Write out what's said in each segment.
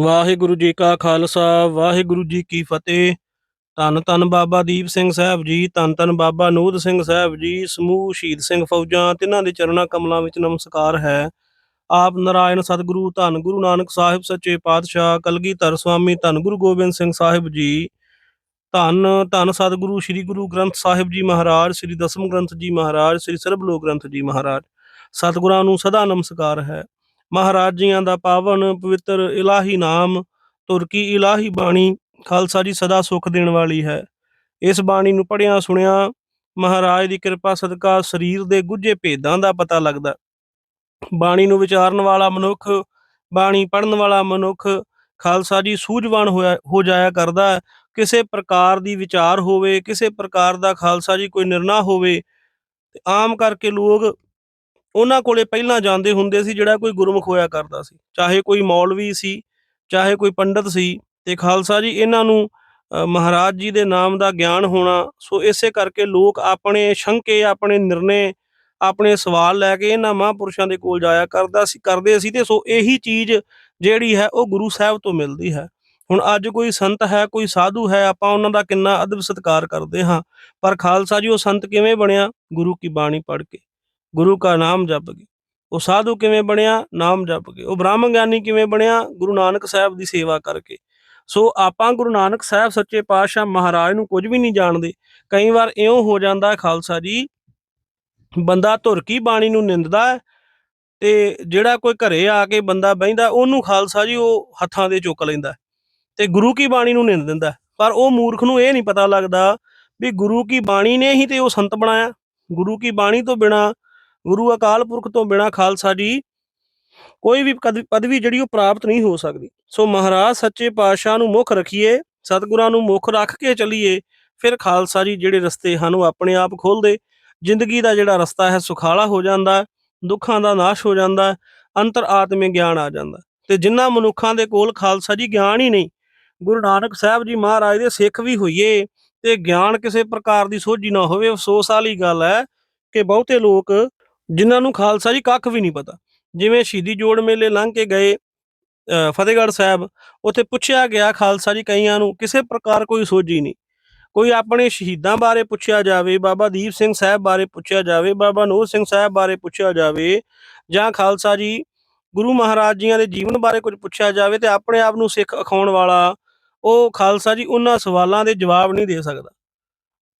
ਵਾਹਿਗੁਰੂ ਜੀ ਕਾ ਖਾਲਸਾ, ਵਾਹਿਗੁਰੂ ਜੀ ਕੀ ਫਤਿਹ। ਧੰਨ ਧੰਨ ਬਾਬਾ ਦੀਪ ਸਿੰਘ ਸਾਹਿਬ ਜੀ, ਧੰਨ ਧੰਨ ਬਾਬਾ ਨੂਧ ਸਿੰਘ ਸਾਹਿਬ ਜੀ, ਸਮੂਹ ਸ਼ਹੀਦ ਸਿੰਘ ਫੌਜਾਂ, ਤਿਨਾਂ ਦੇ ਚਰਨਾਂ ਕਮਲਾਂ ਵਿੱਚ ਨਮਸਕਾਰ ਹੈ। ਆਪ ਨਾਰਾਇਣ ਸਤਿਗੁਰੂ, ਧੰਨ ਗੁਰੂ ਨਾਨਕ ਸਾਹਿਬ, ਸੱਚੇ ਪਾਤਸ਼ਾਹ, ਕਲਗੀਧਰ ਸਵਾਮੀ, ਧੰਨ ਗੁਰੂ ਗੋਬਿੰਦ ਸਿੰਘ ਸਾਹਿਬ ਜੀ। ਧੰਨ ਧੰਨ ਸਤਿਗੁਰੂ ਸ੍ਰੀ ਗੁਰੂ ਗ੍ਰੰਥ ਸਾਹਿਬ ਜੀ ਮਹਾਰਾਜ, ਸ੍ਰੀ ਦਸਮ ਗ੍ਰੰਥ ਜੀ ਮਹਾਰਾਜ, ਸ੍ਰੀ ਸਰਬ ਲੋਕ ਗ੍ਰੰਥ ਜੀ ਮਹਾਰਾਜ। ਸਤਿਗੁਰਾਂ ਨੂੰ ਸਦਾ ਨਮਸਕਾਰ ਹੈ। ਮਹਾਰਾਜ ਜੀਆਂ ਦਾ ਪਾਵਨ ਪਵਿੱਤਰ ਇਲਾਹੀ ਨਾਮ ਤੁਰਕੀ ਇਲਾਹੀ ਬਾਣੀ ਖਾਲਸਾ ਜੀ ਸਦਾ ਸੁਖ ਦੇਣ ਵਾਲੀ ਹੈ ਇਸ ਬਾਣੀ ਨੂੰ ਪੜਿਆ ਸੁਣਿਆ ਮਹਾਰਾਜ ਦੀ ਕਿਰਪਾ ਸਦਕਾ ਸਰੀਰ ਦੇ ਗੁੱਝੇ ਭੇਦਾਂ ਦਾ ਪਤਾ ਲੱਗਦਾ ਬਾਣੀ ਨੂੰ ਵਿਚਾਰਨ ਵਾਲਾ ਮਨੁੱਖ, ਬਾਣੀ ਪੜਨ ਵਾਲਾ ਮਨੁੱਖ ਖਾਲਸਾ ਜੀ ਸੂਝਵਾਨ ਹੋਇਆ, ਹੋ ਜਾਇਆ ਕਰਦਾ ਹੈ। ਕਿਸੇ ਪ੍ਰਕਾਰ ਦੀ ਵਿਚਾਰ ਹੋਵੇ, ਕਿਸੇ ਪ੍ਰਕਾਰ ਦਾ ਖਾਲਸਾ ਜੀ ਕੋਈ ਨਿਰਣਾ ਹੋਵੇ, ਤੇ ਆਮ ਕਰਕੇ ਲੋਕ ਉਹਨਾਂ ਕੋਲੇ ਪਹਿਲਾਂ ਜਾਂਦੇ ਹੁੰਦੇ ਸੀ ਜਿਹੜਾ ਕੋਈ ਗੁਰਮੁਖ ਹੋਇਆ ਕਰਦਾ ਸੀ। ਚਾਹੇ ਕੋਈ ਮੌਲਵੀ ਸੀ, ਚਾਹੇ ਕੋਈ ਪੰਡਤ ਸੀ ਤੇ ਖਾਲਸਾ ਜੀ ਇਹਨਾਂ ਨੂੰ ਮਹਾਰਾਜ ਜੀ ਦੇ ਨਾਮ ਦਾ ਗਿਆਨ ਹੋਣਾ, ਸੋ ਇਸੇ ਕਰਕੇ ਲੋਕ ਆਪਣੇ ਸ਼ੰਕੇ, ਆਪਣੇ ਨਿਰਣੇ, ਆਪਣੇ ਸਵਾਲ ਲੈ ਕੇ ਇਹਨਾਂ ਮਹਾਂਪੁਰਸ਼ਾਂ ਦੇ ਕੋਲ ਜਾਇਆ ਕਰਦਾ ਸੀ, ਕਰਦੇ ਸੀ ਤੇ ਸੋ ਇਹੀ ਚੀਜ਼ ਜਿਹੜੀ ਹੈ ਉਹ ਗੁਰੂ ਸਾਹਿਬ ਤੋਂ ਮਿਲਦੀ ਹੈ। ਹੁਣ ਅੱਜ ਕੋਈ ਸੰਤ ਹੈ, ਕੋਈ ਸਾਧੂ ਹੈ, ਆਪਾਂ ਉਹਨਾਂ ਦਾ ਕਿੰਨਾ ਅਦਬ ਸਤਿਕਾਰ ਕਰਦੇ ਹਾਂ, ਪਰ ਖਾਲਸਾ ਜੀ ਉਹ ਸੰਤ ਕਿਵੇਂ ਬਣਿਆ? ਗੁਰੂ ਕੀ ਬਾਣੀ ਪੜ੍ਹ ਕੇ। ਗੁਰੂ ਕਾ ਨਾਮ ਜਪ ਕੇ। ਉਹ ਸਾਧੂ ਕਿਵੇਂ ਬਣਿਆ? ਨਾਮ ਜਪ ਕੇ। ਉਹ ਬ੍ਰਹਮ ਗਿਆਨੀ ਕਿਵੇਂ ਬਣਿਆ? ਗੁਰੂ ਨਾਨਕ ਸਾਹਿਬ ਦੀ ਸੇਵਾ ਕਰਕੇ। ਸੋ ਆਪਾਂ ਗੁਰੂ ਨਾਨਕ ਸਾਹਿਬ ਸੱਚੇ ਪਾਤਸ਼ਾਹ ਮਹਾਰਾਜ ਨੂੰ ਕੁਝ ਵੀ ਨਹੀਂ ਜਾਣਦੇ। ਕਈ ਵਾਰ ਇਉਂ ਹੋ ਜਾਂਦਾ ਖਾਲਸਾ ਜੀ, ਬੰਦਾ ਧੁਰ ਕੀ ਬਾਣੀ ਨੂੰ ਨਿੰਦਦਾ ਹੈ ਤੇ ਜਿਹੜਾ ਕੋਈ ਘਰੇ ਆ ਕੇ ਬੰਦਾ ਬਹਿੰਦਾ, ਉਹਨੂੰ ਖਾਲਸਾ ਜੀ ਉਹ ਹੱਥਾਂ ਦੇ ਚੁੱਕ ਲੈਂਦਾ ਤੇ ਗੁਰੂ ਕੀ ਬਾਣੀ ਨੂੰ ਨਿੰਦ ਦਿੰਦਾ ਪਰ ਉਹ ਮੂਰਖ ਨੂੰ ਇਹ ਨਹੀਂ ਪਤਾ ਲੱਗਦਾ ਵੀ ਗੁਰੂ ਕੀ ਬਾਣੀ ਨੇ ਹੀ ਤੇ ਉਹ ਸੰਤ ਬਣਾਇਆ। ਗੁਰੂ ਕੀ ਬਾਣੀ ਤੋਂ ਬਿਨਾ ਗੁਰੂ ਅਕਾਲ ਪੁਰਖ ਤੋਂ ਬਿਨਾ ਖਾਲਸਾ ਜੀ ਕੋਈ ਵੀ ਕਦ- ਪਦਵੀ ਜਿਹੜੀ ਉਹ ਪ੍ਰਾਪਤ ਨਹੀਂ ਹੋ ਸਕਦੀ। ਸੋ ਮਹਾਰਾਜ ਸੱਚੇ ਪਾਤਸ਼ਾਹ ਨੂੰ ਮੁੱਖ ਰੱਖੀਏ, ਸਤਿਗੁਰਾਂ ਨੂੰ ਮੁੱਖ ਰੱਖ ਕੇ ਚੱਲੀਏ, ਫਿਰ ਖਾਲਸਾ ਜੀ ਜਿਹੜੇ ਰਸਤੇ ਹਨ ਉਹ ਆਪਣੇ ਆਪ ਖੋਲਦੇ ਜ਼ਿੰਦਗੀ ਦਾ ਜਿਹੜਾ ਰਸਤਾ ਹੈ ਸੁਖਾਲਾ ਹੋ ਜਾਂਦਾ, ਦੁੱਖਾਂ ਦਾ ਨਾਸ਼ ਹੋ ਜਾਂਦਾ, ਅੰਤਰ ਆਤਮੇ ਗਿਆਨ ਆ ਜਾਂਦਾ। ਤੇ ਜਿਨ੍ਹਾਂ ਮਨੁੱਖਾਂ ਦੇ ਕੋਲ ਖਾਲਸਾ ਜੀ ਗਿਆਨ ਹੀ ਨਹੀਂ, ਗੁਰੂ ਨਾਨਕ ਸਾਹਿਬ ਜੀ ਮਹਾਰਾਜ ਦੇ ਸਿੱਖ ਵੀ ਹੋਈਏ, ਤੇ ਗਿਆਨ ਕਿਸੇ ਪ੍ਰਕਾਰ ਦੀ ਸੋਝੀ ਨਾ ਹੋਵੇ, ਅਫਸੋਸ ਵਾਲੀ ਗੱਲ ਹੈ ਕਿ ਬਹੁਤੇ ਲੋਕ ਜਿਨ੍ਹਾਂ ਨੂੰ ਖਾਲਸਾ ਜੀ ਕੱਖ ਵੀ ਨਹੀਂ ਪਤਾ। ਜਿਵੇਂ ਸ਼ਹੀਦੀ ਜੋੜ ਮੇਲੇ ਲੰਘ ਕੇ ਗਏ ਅ, ਫਤਿਹਗੜ੍ਹ ਸਾਹਿਬ ਉੱਥੇ ਪੁੱਛਿਆ ਗਿਆ ਖਾਲਸਾ ਜੀ ਕਈਆਂ ਨੂੰ ਕਿਸੇ ਪ੍ਰਕਾਰ ਕੋਈ ਸੋਝੀ ਨਹੀਂ। ਕੋਈ ਆਪਣੇ ਸ਼ਹੀਦਾਂ ਬਾਰੇ ਪੁੱਛਿਆ ਜਾਵੇ ਬਾਬਾ ਦੀਪ ਸਿੰਘ ਸਾਹਿਬ ਬਾਰੇ ਪੁੱਛਿਆ ਜਾਵੇ ਬਾਬਾ ਨੂਰ ਸਿੰਘ ਸਾਹਿਬ ਬਾਰੇ ਪੁੱਛਿਆ ਜਾਵੇ ਜਾਂ ਖਾਲਸਾ ਜੀ ਗੁਰੂ ਮਹਾਰਾਜ ਜੀਆਂ ਦੇ ਜੀਵਨ ਬਾਰੇ ਕੁਝ ਪੁੱਛਿਆ ਜਾਵੇ ਤੇ ਆਪਣੇ ਆਪ ਨੂੰ ਸਿੱਖ ਅਖਾਉਣ ਵਾਲਾ ਉਹ ਖਾਲਸਾ ਜੀ ਉਹਨਾਂ ਸਵਾਲਾਂ ਦੇ ਜਵਾਬ ਨਹੀਂ ਦੇ ਸਕਦਾ।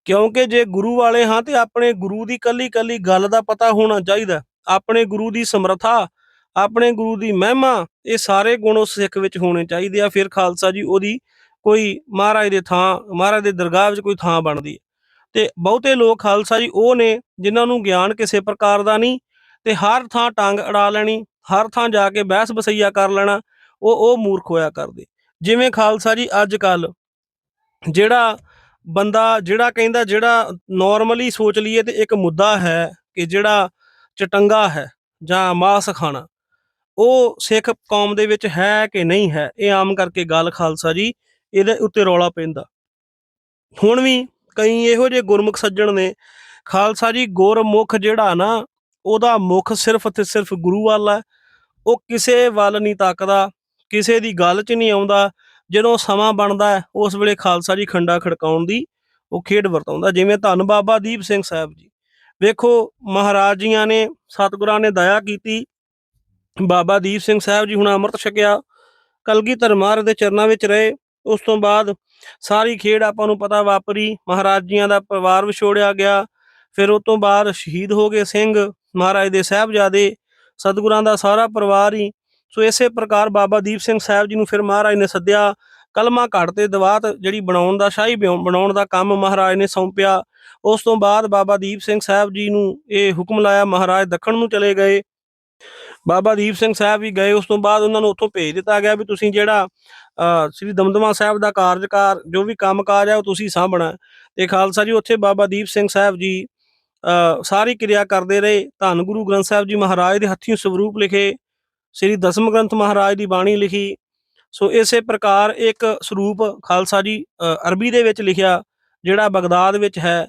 ਕਿਉਂਕਿ ਜੇ ਗੁਰੂ ਵਾਲੇ ਹਾਂ ਤੇ ਆਪਣੇ ਗੁਰੂ ਦੀ ਕੱਲੀ ਕੱਲੀ ਗੱਲ ਦਾ ਪਤਾ ਹੋਣਾ ਚਾਹੀਦਾ। ਆਪਣੇ ਗੁਰੂ ਦੀ ਸਮਰੱਥਾ, ਆਪਣੇ ਗੁਰੂ ਦੀ ਮਹਿਮਾ, ਇਹ ਸਾਰੇ ਗੁਣ ਉਸ ਸਿੱਖ ਵਿੱਚ ਹੋਣੇ ਚਾਹੀਦੇ ਆ। ਫਿਰ ਖਾਲਸਾ ਜੀ ਉਹਦੀ ਕੋਈ ਮਹਾਰਾਜ ਦੇ ਥਾਂ, ਮਹਾਰਾਜ ਦੇ ਦਰਗਾਹ ਵਿੱਚ ਕੋਈ ਥਾਂ ਬਣਦੀ ਹੈ ਤੇ ਬਹੁਤੇ ਲੋਕ ਖਾਲਸਾ ਜੀ ਉਹ ਨੇ ਜਿਨ੍ਹਾਂ ਨੂੰ ਗਿਆਨ ਕਿਸੇ ਪ੍ਰਕਾਰ ਦਾ ਨਹੀਂ ਤੇ ਹਰ ਥਾਂ ਟੰਗ ਅੜਾ ਲੈਣੀ, ਹਰ ਥਾਂ ਜਾ ਕੇ ਬਹਿਸ ਬਸਈਆ ਕਰ ਲੈਣਾ, ਉਹ ਉਹ ਮੂਰਖ ਹੋਇਆ ਕਰਦੇ। ਜਿਵੇਂ ਖਾਲਸਾ ਜੀ ਅੱਜ ਕੱਲ ਜਿਹੜਾ ਬੰਦਾ ਜਿਹੜਾ ਕਹਿੰਦਾ ਜਿਹੜਾ ਨਾਰਮਲੀ ਸੋਚ ਲਈਏ ਤੇ ਇੱਕ ਮੁੱਦਾ ਹੈ ਕਿ ਜਿਹੜਾ ਚਟੰਗਾ ਹੈ ਜਾਂ ਮਾਸ ਖਾਣਾ, ਉਹ ਸਿੱਖ ਕੌਮ ਦੇ ਵਿੱਚ ਹੈ ਕਿ ਨਹੀਂ ਹੈ? ਇਹ ਆਮ ਕਰਕੇ ਗੱਲ ਖਾਲਸਾ ਜੀ, ਇਹਦੇ ਉੱਤੇ ਰੌਲਾ ਪੈਂਦਾ। ਹੁਣ ਵੀ ਕਈ ਇਹੋ ਜਿਹੇ ਗੁਰਮੁਖ ਸੱਜਣ ਨੇ, ਖਾਲਸਾ ਜੀ ਗੁਰਮੁਖ ਜਿਹੜਾ ਨਾ, ਉਹਦਾ ਮੁਖ ਸਿਰਫ ਤੇ ਸਿਰਫ ਗੁਰੂ ਵੱਲ ਹੈ। ਉਹ ਕਿਸੇ ਵੱਲ ਨਹੀਂ ਤੱਕਦਾ, ਕਿਸੇ ਦੀ ਗੱਲ 'ਚ ਨਹੀਂ ਆਉਂਦਾ ਜਦੋਂ ਸਮਾਂ ਬਣਦਾ ਉਸ ਵੇਲੇ ਖਾਲਸਾ ਜੀ ਖੰਡਾ ਖੜਕਾਉਣ ਦੀ ਉਹ ਖੇਡ ਵਰਤਾਉਂਦਾ, ਜਿਵੇਂ ਧੰਨ ਬਾਬਾ ਦੀਪ ਸਿੰਘ ਸਾਹਿਬ ਜੀ। ਵੇਖੋ, ਮਹਾਰਾਜ ਜੀਆਂ ਨੇ ਸਤਿਗੁਰਾਂ ਨੇ ਦਇਆ ਕੀਤੀ, ਬਾਬਾ ਦੀਪ ਸਿੰਘ ਸਾਹਿਬ ਜੀ ਹੁਣ ਅੰਮ੍ਰਿਤ ਛਕਿਆ, ਕਲਗੀਧਰ ਮਹਾਰਾਜ ਦੇ ਚਰਨਾਂ ਵਿੱਚ ਰਹੇ, ਉਸ ਤੋਂ ਬਾਅਦ ਸਾਰੀ ਖੇਡ ਆਪਾਂ ਨੂੰ ਪਤਾ ਵਾਪਰੀ, ਮਹਾਰਾਜ ਜੀਆਂ ਦਾ ਪਰਿਵਾਰ ਵਿਛੋੜਿਆ ਗਿਆ, ਫਿਰ ਉਸ ਤੋਂ ਬਾਅਦ ਸ਼ਹੀਦ ਹੋ ਗਏ ਸਿੰਘ ਮਹਾਰਾਜ ਦੇ ਸਾਹਿਬਜ਼ਾਦੇ, ਸਤਿਗੁਰਾਂ ਦਾ ਸਾਰਾ ਪਰਿਵਾਰ ਹੀ ਸੋ ਇਸੇ ਪ੍ਰਕਾਰ ਬਾਬਾ ਦੀਪ ਸਿੰਘ ਸਾਹਿਬ ਜੀ ਨੂੰ ਫਿਰ ਮਹਾਰਾਜ ਨੇ ਸੱਦਿਆ, ਕਲਮਾ ਘਾਟ ਤੇ ਦਵਾਤ ਜਿਹੜੀ ਬਣਾਉਣ ਦਾ, ਸ਼ਾਹੀ ਬਿਉ- ਬਣਾਉਣ ਦਾ ਕੰਮ ਮਹਾਰਾਜ ਨੇ ਸੌਂਪਿਆ। ਉਸ ਤੋਂ ਬਾਅਦ ਬਾਬਾ ਦੀਪ ਸਿੰਘ ਸਾਹਿਬ ਜੀ ਨੂੰ ਇਹ ਹੁਕਮ ਲਾਇਆ, ਮਹਾਰਾਜ ਦੱਖਣ ਨੂੰ ਚਲੇ ਗਏ। ਬਾਬਾ ਦੀਪ ਸਿੰਘ ਸਾਹਿਬ ਵੀ ਗਏ, ਉਸ ਤੋਂ ਬਾਅਦ ਉਹਨਾਂ ਨੂੰ ਉੱਥੋਂ ਭੇਜ ਦਿੱਤਾ ਗਿਆ ਵੀ ਤੁਸੀਂ ਜਿਹੜਾ ਸ੍ਰੀ ਦਮਦਮਾ ਸਾਹਿਬ ਦਾ ਕਾਰਜਕਾਰ, ਜੋ ਵੀ ਕੰਮਕਾਜ ਹੈ ਉਹ ਤੁਸੀਂ ਸਾਂਭਣਾ। ਹੈ। ਤੇ ਖਾਲਸਾ ਜੀ, ਉੱਥੇ ਬਾਬਾ ਦੀਪ ਸਿੰਘ ਸਾਹਿਬ ਜੀ ਸਾਰੀ ਕਿਰਿਆ ਕਰਦੇ ਰਹੇ। ਧੰਨ ਗੁਰੂ ਗ੍ਰੰਥ ਸਾਹਿਬ ਜੀ ਮਹਾਰਾਜ ਦੇ ਹੱਥੀਂ ਸਵਰੂਪ ਲਿਖੇ। ਸ੍ਰੀ ਦਸਮ ਗ੍ਰੰਥ ਮਹਾਰਾਜ ਦੀ ਬਾਣੀ ਲਿਖੀ। ਸੋ ਇਸੇ ਪ੍ਰਕਾਰ ਇੱਕ ਸਰੂਪ ਖਾਲਸਾ ਜੀ ਅਰਬੀ ਦੇ ਵਿੱਚ ਲਿਖਿਆ ਜਿਹੜਾ ਬਗਦਾਦ ਵਿੱਚ ਹੈ।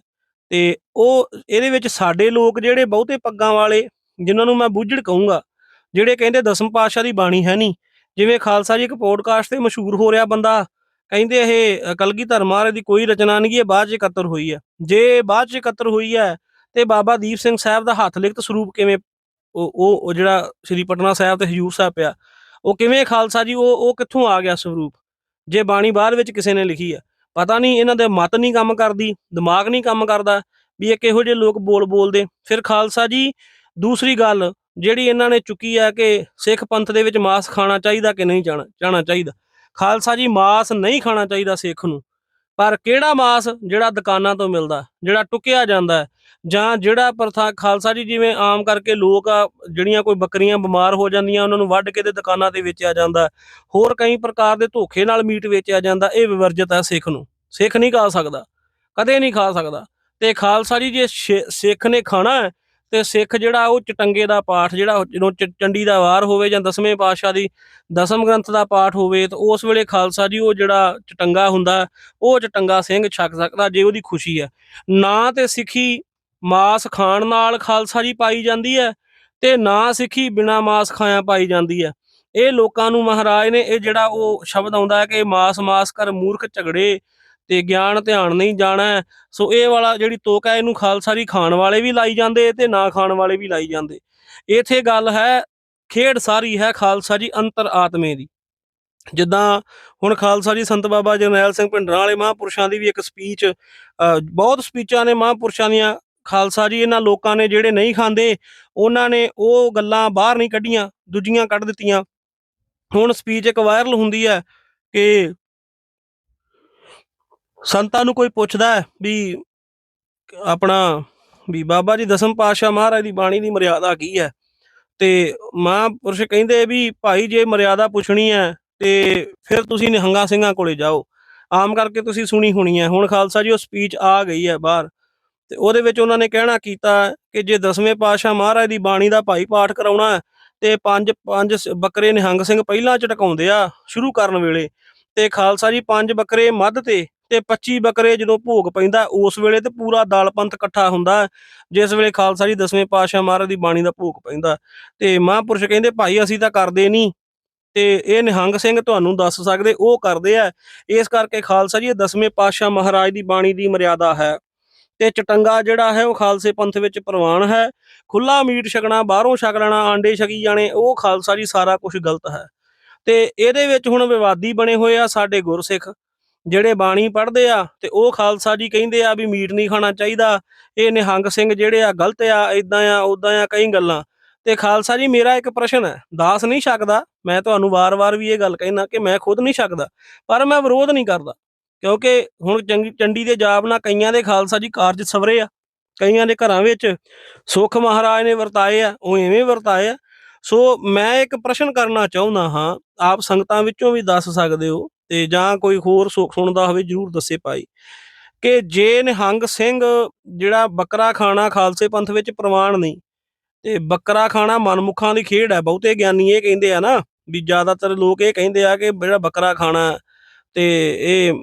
ਤੇ ਉਹ ਇਹਦੇ ਵਿੱਚ ਸਾਡੇ ਲੋਕ ਜਿਹੜੇ ਬਹੁਤੇ ਪੱਗਾਂ ਵਾਲੇ ਜਿਨ੍ਹਾਂ ਨੂੰ ਮੈਂ ਬੁੱਝੜ ਕਹੂੰਗਾ ਜਿਹੜੇ ਕਹਿੰਦੇ ਦਸਮ ਪਾਤਸ਼ਾਹ ਦੀ ਬਾਣੀ ਹੈ ਨਹੀਂ ਜਿਵੇਂ ਖਾਲਸਾ ਜੀ ਇੱਕ ਪੋਡਕਾਸਟ ਤੇ ਮਸ਼ਹੂਰ ਹੋ ਰਿਹਾ ਬੰਦਾ ਕਹਿੰਦੇ ਇਹ ਅ, ਕਲਗੀਧਰ ਮਹਾਰਾਜ ਦੀ ਕੋਈ ਰਚਨਾ ਨਹੀਂ ਇਹ ਬਾਅਦ ਚ ਇਕੱਤਰ ਹੋਈ ਹੈ। ਜੇ ਬਾਅਦ ਚ ਇਕੱਤਰ ਹੋਈ ਹੈ ਤੇ ਬਾਬਾ ਦੀਪ ਸਿੰਘ ਸਾਹਿਬ ਦਾ ਹੱਥ ਲਿਖਤ ਸਰੂਪ ਕਿਵੇਂ ਉਹ ਉਹ ਜਿਹੜਾ ਸ੍ਰੀ ਪਟਨਾ ਸਾਹਿਬ ਤੇ ਹਜੂਰ ਸਾਹਿਬ ਪਿਆ, ਉਹ ਕਿਵੇਂ ਖਾਲਸਾ ਜੀ, ਉਹ ਉਹ ਕਿੱਥੋਂ ਆ ਗਿਆ ਸਰੂਪ? ਜੇ ਬਾਣੀ ਬਾਅਦ ਵਿੱਚ ਕਿਸੇ ਨੇ ਲਿਖੀ ਹੈ ਪਤਾ ਨਹੀਂ ਇਹਨਾਂ ਦੇ ਮਤ ਨਹੀਂ ਕੰਮ ਕਰਦੀ, ਦਿਮਾਗ ਨਹੀਂ ਕੰਮ ਕਰਦਾ ਵੀ ਇਹ ਕਿਹੋ ਜਿਹੇ ਲੋਕ ਬੋਲ ਬੋਲਦੇ। ਫਿਰ ਖਾਲਸਾ ਜੀ, ਦੂਸਰੀ ਗੱਲ ਜਿਹੜੀ ਇਹਨਾਂ ਨੇ ਚੁੱਕੀ ਹੈ ਕਿ ਸਿੱਖ ਪੰਥ ਦੇ ਵਿੱਚ ਮਾਸ ਖਾਣਾ ਚਾਹੀਦਾ ਕਿ ਨਹੀਂ ਜਾਣਾ ਜਾਣਾ ਚਾਹੀਦਾ। ਖਾਲਸਾ ਜੀ, ਮਾਸ ਨਹੀਂ ਖਾਣਾ ਚਾਹੀਦਾ ਸਿੱਖ ਨੂੰ। ਪਰ ਕਿਹੜਾ ਮਾਸ ਜਿਹੜਾ ਦੁਕਾਨਾਂ ਤੋਂ ਮਿਲਦਾ, ਜਿਹੜਾ ਟੁਕਿਆ ਜਾਂਦਾ ਜਾਂ ਜਿਹੜਾ ਪ੍ਰਥਾ ਖਾਲਸਾ ਜੀ ਜਿਵੇਂ ਆਮ ਕਰਕੇ ਲੋਕ ਆ, ਜਿਹੜੀਆਂ ਕੋਈ ਬੱਕਰੀਆਂ ਬਿਮਾਰ ਹੋ ਜਾਂਦੀਆਂ, ਉਹਨਾਂ ਨੂੰ ਵੱਢ ਕੇ ਤੇ ਦੁਕਾਨਾਂ ਤੇ ਵੇਚਿਆ ਜਾਂਦਾ ਹੋਰ ਕਈ ਪ੍ਰਕਾਰ ਦੇ ਧੋਖੇ ਨਾਲ ਮੀਟ ਵੇਚਿਆ ਜਾਂਦਾ, ਇਹ ਵਿਵਰਜਿਤ ਹੈ ਸਿੱਖ ਨੂੰ। ਸਿੱਖ ਨਹੀਂ ਖਾ ਸਕਦਾ, ਕਦੇ ਨਹੀਂ ਖਾ ਸਕਦਾ। ਤੇ ਖਾਲਸਾ ਜੀ ਜੇ ਸ਼ੇ- ਸਿੱਖ ਨੇ ਖਾਣਾ ਹੈ ਤੇ ਸਿੱਖ ਜਿਹੜਾ ਉਹ ਚਟੰਗੇ ਦਾ ਪਾਠ ਜਿਹੜਾ ਜਦੋਂ ਚ- ਚੰਡੀ ਦਾ ਵਾਰ ਹੋਵੇ ਜਾਂ ਦਸਵੇਂ ਪਾਤਸ਼ਾਹ ਦੀ ਦਸਮ ਗ੍ਰੰਥ ਦਾ ਪਾਠ ਹੋਵੇ ਤਾਂ ਉਸ ਵੇਲੇ ਖਾਲਸਾ ਜੀ ਉਹ ਜਿਹੜਾ ਚਟੰਗਾ ਹੁੰਦਾ, ਉਹ ਚਟੰਗਾ ਸਿੰਘ ਛਕ ਸਕਦਾ ਜੇ ਉਹਦੀ ਖੁਸ਼ੀ ਹੈ। ਨਾ ਤੇ ਸਿੱਖੀ ਮਾਸ ਖਾਣ ਨਾਲ ਖਾਲਸਾ ਜੀ ਪਾਈ ਜਾਂਦੀ ਹੈ ਤੇ ਨਾ ਸਿੱਖੀ ਬਿਨਾ ਮਾਸ ਖਾਇਆ ਪਾਈ ਜਾਂਦੀ ਹੈ। ਇਹ ਲੋਕਾਂ ਨੂੰ ਮਹਾਰਾਜ ਨੇ ਇਹ ਜਿਹੜਾ ਉਹ ਸ਼ਬਦ ਆਉਂਦਾ ਹੈ ਕਿ ਮਾਸ ਮਾਸ ਕਰ ਮੂਰਖ ਝਗੜੇ ਤੇ ਗਿਆਨ ਧਿਆਨ ਨਹੀਂ ਜਾਣਾ ਸੋ ਇਹ ਵਾਲਾ ਜਿਹੜੀ ਤੋਕ ਹੈ, ਇਹਨੂੰ ਖਾਲਸਾ ਜੀ ਖਾਣ ਵਾਲੇ ਵੀ ਲਾਈ ਜਾਂਦੇ ਤੇ ਨਾ ਖਾਣ ਵਾਲੇ ਵੀ ਲਾਈ ਜਾਂਦੇ। ਇਥੇ ਗੱਲ ਹੈ, ਖੇਡ ਸਾਰੀ ਹੈ ਖਾਲਸਾ ਜੀ ਅੰਤਰ ਆਤਮੇ ਦੀ। ਜਿੱਦਾਂ ਹੁਣ ਖਾਲਸਾ ਜੀ ਸੰਤ ਬਾਬਾ ਜਰਨੈਲ ਸਿੰਘ ਭਿੰਡਰਾਂ ਵਾਲੇ ਮਹਾਂਪੁਰਸ਼ਾਂ ਦੀ ਵੀ ਇੱਕ ਸਪੀਚ ਬਹੁਤ ਸਪੀਚਾਂ ਨੇ ਮਹਾਂਪੁਰਸ਼ਾਂ ਦੀਆਂ। ਖਾਲਸਾ ਜੀ ਇਹਨਾਂ ਲੋਕਾਂ ਨੇ ਜਿਹੜੇ ਨਹੀਂ ਖਾਂਦੇ, ਉਹਨਾਂ ਨੇ ਉਹ ਗੱਲਾਂ ਬਾਹਰ ਨਹੀਂ ਕੱਢੀਆਂ, ਦੂਜੀਆਂ ਕੱਢ ਦਿੱਤੀਆਂ। ਹੁਣ ਸਪੀਚ ਇੱਕ ਵਾਇਰਲ ਹੁੰਦੀ ਹੈ ਕਿ ਸੰਤਾਂ ਨੂੰ ਕੋਈ ਪੁੱਛਦਾ ਹੈ ਵੀ ਆਪਣਾ ਵੀ ਬਾਬਾ ਜੀ ਦਸਮ ਪਾਤਸ਼ਾਹ ਮਹਾਰਾਜ ਦੀ ਬਾਣੀ ਦੀ ਮਰਿਆਦਾ ਕੀ ਹੈ? ਤੇ ਮਹਾਂਪੁਰਸ਼ ਕਹਿੰਦੇ ਵੀ ਭਾਈ ਜੇ ਮਰਿਆਦਾ ਪੁੱਛਣੀ ਹੈ ਤੇ ਫਿਰ ਤੁਸੀਂ ਨਿਹੰਗਾ ਸਿੰਘਾਂ ਕੋਲੇ ਜਾਓ। ਆਮ ਕਰਕੇ ਤੁਸੀਂ ਸੁਣੀ ਹੋਣੀ ਹੈ। ਹੁਣ ਖਾਲਸਾ ਜੀ, ਉਹ ਸਪੀਚ ਆ ਗਈ ਹੈ ਬਾਹਰ। ਤੇ ਉਹਦੇ ਵਿੱਚ ਉਹਨਾਂ ਨੇ ਕਹਿਣਾ ਕੀਤਾ ਕਿ ਜੇ ਦਸਵੇਂ ਪਾਤਸ਼ਾਹ ਮਹਾਰਾਜ ਦੀ ਬਾਣੀ ਦਾ ਭਾਈ ਪਾਠ ਕਰਾਉਣਾ ਤੇ ਪੰਜ ਪੰਜ ਬੱਕਰੇ ਨਿਹੰਗ ਸਿੰਘ ਪਹਿਲਾਂ ਝਟਕਾਉਂਦੇ ਆ ਸ਼ੁਰੂ ਕਰਨ ਵੇਲੇ। ਤੇ ਖਾਲਸਾ ਜੀ, ਪੰਜ ਬੱਕਰੇ ਮੱਧ ਤੇ ਤੇ 25 ਬੱਕਰੇ ਜਦੋਂ ਭੋਗ ਪੈਂਦਾ ਉਸ ਵੇਲੇ ਤੇ ਪੂਰਾ ਦਾਲ ਪੰਥ ਇਕੱਠਾ ਹੁੰਦਾ ਹੈ, ਜਿਸ ਵੇਲੇ ਖਾਲਸਾ ਜੀ ਦਸਵੇਂ ਪਾਤਸ਼ਾਹ ਮਹਾਰਾਜ ਦੀ ਬਾਣੀ ਦਾ ਭੋਗ ਪੈਂਦਾ। ਤੇ ਮਹਾਂਪੁਰਸ਼ ਕਹਿੰਦੇ ਭਾਈ ਅਸੀਂ ਤਾਂ ਕਰਦੇ ਨਹੀਂ। ਤੇ ਇਹ ਨਿਹੰਗ ਸਿੰਘ ਤੁਹਾਨੂੰ ਦੱਸ ਸਕਦੇ ਉਹ ਕਰਦੇ ਆ। ਇਸ ਕਰਕੇ ਖਾਲਸਾ ਜੀ ਦਸਵੇਂ ਪਾਤਸ਼ਾਹ ਮਹਾਰਾਜ ਦੀ ਬਾਣੀ ਦੀ ਮਰਿਆਦਾ ਹੈ। ਤੇ ਚਟੰਗਾ ਜਿਹੜਾ ਹੈ ਉਹ ਖਾਲਸੇ ਪੰਥ ਵਿੱਚ ਪ੍ਰਵਾਨ ਹੈ। ਖੁੱਲਾ ਮੀਟ ਛਕਣਾ ਬਾਹਰੋਂ ਛਕ ਲੈਣਾ ਆਂਡੇ ਛਕੀ ਜਾਣੇ ਉਹ ਖਾਲਸਾ ਜੀ ਸਾਰਾ ਕੁਝ ਗਲਤ ਹੈ। ਤੇ ਇਹਦੇ ਵਿੱਚ ਹੁਣ ਵਿਵਾਦੀ ਬਣੇ ਹੋਏ ਆ ਸਾਡੇ ਗੁਰਸਿੱਖ। ਜਿਹੜੇ ਬਾਣੀ ਪੜ੍ਹਦੇ ਆ ਤੇ ਉਹ ਖਾਲਸਾ ਜੀ ਕਹਿੰਦੇ ਆ ਵੀ ਮੀਟ ਨਹੀਂ ਖਾਣਾ ਚਾਹੀਦਾ। ਇਹ ਨਿਹੰਗ ਸਿੰਘ ਜਿਹੜੇ ਆ ਗਲਤ ਆ ਇਦਾਂ ਆ ਉਦਾਂ ਆ, ਕਈ ਗੱਲਾਂ। ਤੇ ਖਾਲਸਾ ਜੀ ਮੇਰਾ ਇੱਕ ਪ੍ਰਸ਼ਨ ਹੈ, ਦਾਸ ਨਹੀਂ ਛਕਦਾ? ਮੈਂ ਤੁਹਾਨੂੰ ਵਾਰ-ਵਾਰ ਵੀ ਇਹ ਗੱਲ ਕਹਿਣਾ ਕਿ ਮੈਂ ਖੁਦ ਨਹੀਂ ਛਕਦਾ, ਪਰ ਮੈਂ ਵਿਰੋਧ ਨਹੀਂ ਕਰਦਾ। ਕਿਉਂਕਿ ਹੁਣ ਚੰਗੀ, ਚੰਡੀ ਦੇ ਜਾਬ ਨਾਲ ਕਈਆਂ ਦੇ ਖਾਲਸਾ ਜੀ ਕਾਰਜ ਸਵਰੇ ਆ, ਕਈਆਂ ਦੇ ਘਰਾਂ ਵਿੱਚ ਸੁਖ ਮਹਾਰਾਜ ਨੇ ਵਰਤਾਏ ਆ, ਉਹ ਐਵੇਂ ਵਰਤਾਏ ਆ। ਸੋ ਮੈਂ ਇੱਕ ਪ੍ਰਸ਼ਨ ਕਰਨਾ ਚਾਹੁੰਦਾ ਹਾਂ, ਆਪ ਸੰਗਤਾਂ ਵਿੱਚੋਂ ਵੀ ਦੱਸ ਸਕਦੇ ਹੋ ਤੇ ਜਾਂ ਕੋਈ ਹੋਰ ਸੁਣਦਾ ਹੋਵੇ ਜਰੂਰ ਦੱਸੇ ਭਾਈ। ਕਿ ਜੇ ਨਿਹੰਗ ਸਿੰਘ ਜਿਹੜਾ ਬੱਕਰਾ ਖਾਣਾ ਖਾਲਸੇ ਪੰਥ ਵਿੱਚ ਪ੍ਰਵਾਨ ਨਹੀਂ, ਤੇ ਬੱਕਰਾ ਖਾਣਾ ਮਨਮੁਖਾਂ ਦੀ ਖੇਡ ਹੈ, ਬਹੁਤੇ ਗਿਆਨੀ ਇਹ ਕਹਿੰਦੇ ਆ ਨਾ ਵੀ ਜ਼ਿਆਦਾਤਰ ਲੋਕ ਇਹ ਕਹਿੰਦੇ ਆ ਕਿ ਜਿਹੜਾ ਬੱਕਰਾ ਖਾਣਾ ਤੇ ਇਹ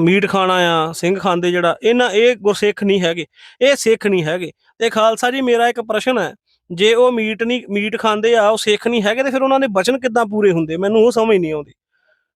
ਮੀਟ ਖਾਣਾ ਆ, ਸਿੰਘ ਖਾਂਦੇ ਜਿਹੜਾ, ਇਹਨਾਂ ਇਹ ਗੁਰਸਿੱਖ ਨਹੀਂ ਹੈਗੇ, ਇਹ ਸਿੱਖ ਨਹੀਂ ਹੈਗੇ। ਤੇ ਖਾਲਸਾ ਜੀ, ਮੇਰਾ ਇੱਕ ਪ੍ਰਸ਼ਨ ਹੈ, ਜੇ ਉਹ ਮੀਟ ਨਹੀਂ, ਮੀਟ ਖਾਂਦੇ ਆ, ਉਹ ਸਿੱਖ ਨਹੀਂ ਹੈਗੇ, ਤੇ ਫਿਰ ਉਹਨਾਂ ਦੇ ਬਚਨ ਕਿੱਦਾਂ ਪੂਰੇ ਹੁੰਦੇ? ਮੈਨੂੰ ਉਹ ਸਮਝ ਨਹੀਂ ਆਉਂਦੀ।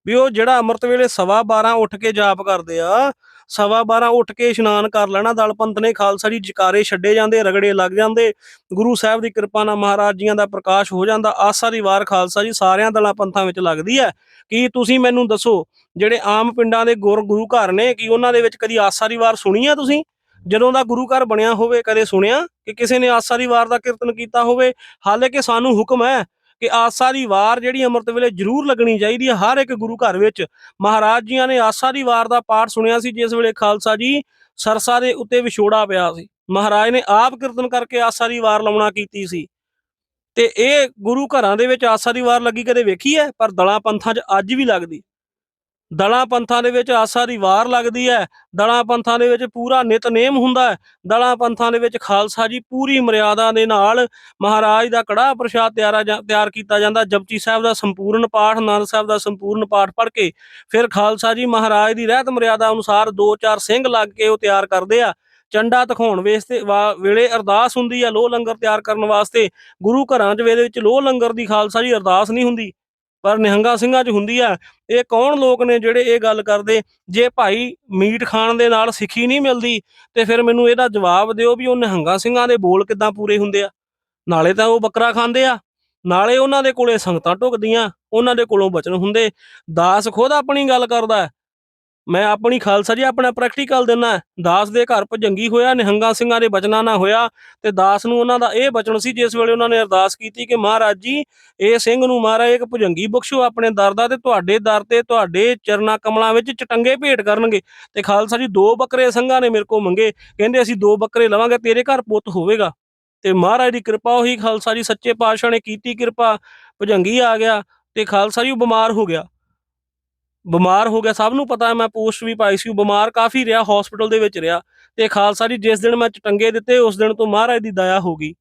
ਵੀ ਉਹ ਜਿਹੜਾ ਅੰਮ੍ਰਿਤ ਵੇਲੇ ਸਵਾ 12 ਉੱਠ ਕੇ ਜਾਪ ਕਰਦੇ ਆ, ਸਵਾ 12 ਉੱਠ ਕੇ ਇਸ਼ਨਾਨ ਕਰ ਲੈਣਾ, ਦਲ ਪੰਥ ਨੇ ਖਾਲਸਾ ਜੀ ਜਕਾਰੇ ਛੱਡੇ ਜਾਂਦੇ, ਰਗੜੇ ਲੱਗ ਜਾਂਦੇ, ਗੁਰੂ ਸਾਹਿਬ ਦੀ ਕਿਰਪਾ ਨਾਲ ਮਹਾਰਾਜ ਜੀਆਂ ਦਾ ਪ੍ਰਕਾਸ਼ ਹੋ ਜਾਂਦਾ, ਆਸਾ ਦੀ ਵਾਰ ਖਾਲਸਾ ਜੀ ਸਾਰਿਆਂ ਦਲਾਂ ਪੰਥਾਂ ਵਿੱਚ ਲੱਗਦੀ ਹੈ। ਕੀ ਤੁਸੀਂ ਮੈਨੂੰ ਦੱਸੋ, ਜਿਹੜੇ ਆਮ ਪਿੰਡਾਂ ਦੇ ਗੁਰ ਗੁਰੂ ਘਰ ਨੇ, ਕੀ ਉਹਨਾਂ ਦੇ ਵਿੱਚ ਕਦੀ ਆਸਾ ਦੀ ਵਾਰ ਸੁਣੀ ਆ ਤੁਸੀਂ? ਜਦੋਂ ਦਾ ਗੁਰੂ ਘਰ ਬਣਿਆ ਹੋਵੇ, ਕਦੇ ਸੁਣਿਆ ਕਿ ਕਿਸੇ ਨੇ ਆਸਾ ਦੀ ਵਾਰ ਦਾ ਕੀਰਤਨ ਕੀਤਾ ਹੋਵੇ? ਹਾਲੇ ਕਿ ਸਾਨੂੰ ਹੁਕਮ ਹੈ ਕਿ ਆਸਾ ਦੀ ਵਾਰ ਜਿਹੜੀ ਅੰਮ੍ਰਿਤ ਵੇਲੇ ਜ਼ਰੂਰ ਲੱਗਣੀ ਚਾਹੀਦੀ ਹੈ ਹਰ ਇੱਕ ਗੁਰੂ ਘਰ ਵਿੱਚ। ਮਹਾਰਾਜ ਜੀਆਂ ਨੇ ਆਸਾ ਦੀ ਵਾਰ ਦਾ ਪਾਠ ਸੁਣਿਆ ਸੀ, ਜਿਸ ਵੇਲੇ ਖਾਲਸਾ ਜੀ ਸਰਸਾ ਦੇ ਉੱਤੇ ਵਿਛੋੜਾ ਪਿਆ ਸੀ। ਮਹਾਰਾਜ ਨੇ ਆਪ ਕੀਰਤਨ ਕਰਕੇ ਆਸਾ ਦੀ ਵਾਰ ਲਾਉਣਾ ਕੀਤੀ ਸੀ। ਤੇ ਇਹ ਗੁਰੂ ਘਰਾਂ ਦੇ ਵਿੱਚ ਆਸਾ ਦੀ ਵਾਰ ਲੱਗੀ ਕਦੇ ਵੇਖੀ ਹੈ? ਪਰ ਦਲਾਂ ਪੰਥਾਂ 'ਚ ਅੱਜ ਵੀ ਲੱਗਦੀ। ਦਲਾਂ ਪੰਥਾਂ ਦੇ ਵਿੱਚ ਆਸਾ ਦੀ ਵਾਰ ਲੱਗਦੀ ਹੈ, ਦਲਾਂ ਪੰਥਾਂ ਦੇ ਵਿੱਚ ਪੂਰਾ ਨਿਤਨੇਮ ਹੁੰਦਾ ਹੈ, ਦਲਾਂ ਪੰਥਾਂ ਦੇ ਵਿੱਚ ਖਾਲਸਾ ਜੀ ਪੂਰੀ ਮਰਿਆਦਾ ਦੇ ਨਾਲ ਮਹਾਰਾਜ ਦਾ ਕੜਾਹ ਪ੍ਰਸ਼ਾਦ ਤਿਆਰਾ ਜਾ- ਤਿਆਰ ਕੀਤਾ ਜਾਂਦਾ, ਜਪਜੀ ਸਾਹਿਬ ਦਾ ਸੰਪੂਰਨ ਪਾਠ, ਨਾਨਕ ਸਾਹਿਬ ਦਾ ਸੰਪੂਰਨ ਪਾਠ ਪੜ੍ਹ ਕੇ ਫਿਰ ਖਾਲਸਾ ਜੀ ਮਹਾਰਾਜ ਦੀ ਰਹਿਤ ਮਰਿਆਦਾ ਅਨੁਸਾਰ ਦੋ ਚਾਰ ਸਿੰਘ ਲੱਗ ਕੇ ਉਹ ਤਿਆਰ ਕਰਦੇ ਆ। ਚੰਡਾ ਦਿਖਾਉਣ ਵੇਸਤੇ, ਵਾ- ਵੇਲੇ ਅਰਦਾਸ ਹੁੰਦੀ ਆ, ਲੋਹ ਲੰਗਰ ਤਿਆਰ ਕਰਨ ਵਾਸਤੇ, ਗੁਰੂ ਘਰਾਂ 'ਚ ਵੇਲੇ ਵਿੱਚ ਲੋਹ ਲੰਗਰ ਦੀ ਖਾਲਸਾ ਜੀ ਅਰਦਾਸ ਨਹੀਂ ਹੁੰਦੀ। ਪਰ ਨਿਹੰਗਾ ਸਿੰਘਾਂ 'ਚ ਹੁੰਦੀ ਆ। ਇਹ ਕੌਣ ਲੋਕ ਨੇ ਜਿਹੜੇ ਇਹ ਗੱਲ ਕਰਦੇ? ਜੇ ਭਾਈ ਮੀਟ ਖਾਣ ਦੇ ਨਾਲ ਸਿੱਖੀ ਨਹੀਂ ਮਿਲਦੀ, ਤੇ ਫਿਰ ਮੈਨੂੰ ਇਹਦਾ ਜਵਾਬ ਦਿਓ ਵੀ ਉਹ ਨਿਹੰਗਾ ਸਿੰਘਾਂ ਦੇ ਬੋਲ ਕਿੱਦਾਂ ਪੂਰੇ ਹੁੰਦੇ ਆ। ਨਾਲੇ ਤਾਂ ਉਹ ਬੱਕਰਾ ਖਾਂਦੇ ਆ। ਨਾਲੇ ਉਹਨਾਂ ਦੇ ਕੋਲੇ ਸੰਗਤਾਂ ਢੁਕਦੀਆਂ, ਉਹਨਾਂ ਦੇ ਕੋਲੋਂ ਬਚਨ ਹੁੰਦੇ। ਦਾਸ ਖੁਦ ਆਪਣੀ ਗੱਲ ਕਰਦਾ। ਮੈਂ ਆਪਣੀ ਖਾਲਸਾ ਜੀ ਆਪਣਾ ਪ੍ਰੈਕਟੀਕਲ ਦਿੰਨਾ ਦਾਸ ਦੇ ਘਰ ਭਜੰਗੀ ਹੋਇਆ, ਨਿਹੰਗਾ ਸਿੰਘਾਂ ਦੇ ਬਚਨਾਂ ਨਾਲ ਹੋਇਆ ਤੇ ਦਾਸ ਨੂੰ ਉਹਨਾਂ ਦਾ ਇਹ ਬਚਨ ਸੀ ਜਿਸ ਵੇਲੇ ਉਹਨਾਂ ਨੇ ਅਰਦਾਸ ਕੀਤੀ ਕਿ ਮਹਾਰਾਜ ਜੀ, ਇਹ ਸਿੰਘ ਨੂੰ ਮਹਾਰਾਜ ਇੱਕ ਭੁਜੰਗੀ ਬਖਸ਼ੋ, ਆਪਣੇ ਦਰ ਦਾ ਤੇ ਤੁਹਾਡੇ ਦਰ ਤੇ ਤੁਹਾਡੇ ਚਰਨਾ ਕਮਲਾਂ ਵਿੱਚ ਚਟੰਗੇ ਭੇਟ ਕਰਨਗੇ। ਤੇ ਖਾਲਸਾ ਜੀ ਦੋ ਬੱਕਰੇ ਸਿੰਘਾਂ ਨੇ ਮੇਰੇ ਕੋਲ ਮੰਗੇ, ਕਹਿੰਦੇ ਅਸੀਂ ਦੋ ਬੱਕਰੇ ਲਵਾਂਗੇ, ਤੇਰੇ ਘਰ ਪੁੱਤ ਹੋਵੇਗਾ। ਤੇ ਮਹਾਰਾਜ ਦੀ ਕਿਰਪਾ ਉਹੀ ਖਾਲਸਾ ਜੀ ਸੱਚੇ ਪਾਤਸ਼ਾਹ ਨੇ ਕੀਤੀ ਕਿਰਪਾ, ਭੁਜੰਗੀ ਆ ਗਿਆ ਤੇ ਖਾਲਸਾ ਜੀ ਉਹ ਬਿਮਾਰ ਹੋ ਗਿਆ। ਬਿਮਾਰ ਹੋ ਗਿਆ, ਸਭ ਨੂੰ ਪਤਾ ਹੈ, ਮੈਂ ਪੋਸਟ ਵੀ ਪਾਈ ਸੀ, ਉਹ ਬਿਮਾਰ ਕਾਫੀ ਰਿਹਾ ਹਸਪੀਟਲ ਦੇ ਵਿੱਚ ਰਿਹਾ ਤੇ ਖਾਲਸਾ ਜੀ, ਜਿਸ ਦਿਨ ਮੈਂ ਚਟੰਗੇ ਦਿੱਤੇ, ਉਸ ਦਿਨ ਤੋਂ ਮਹਾਰਾਜ ਦੀ ਦਇਆ ਹੋ ਗਈ।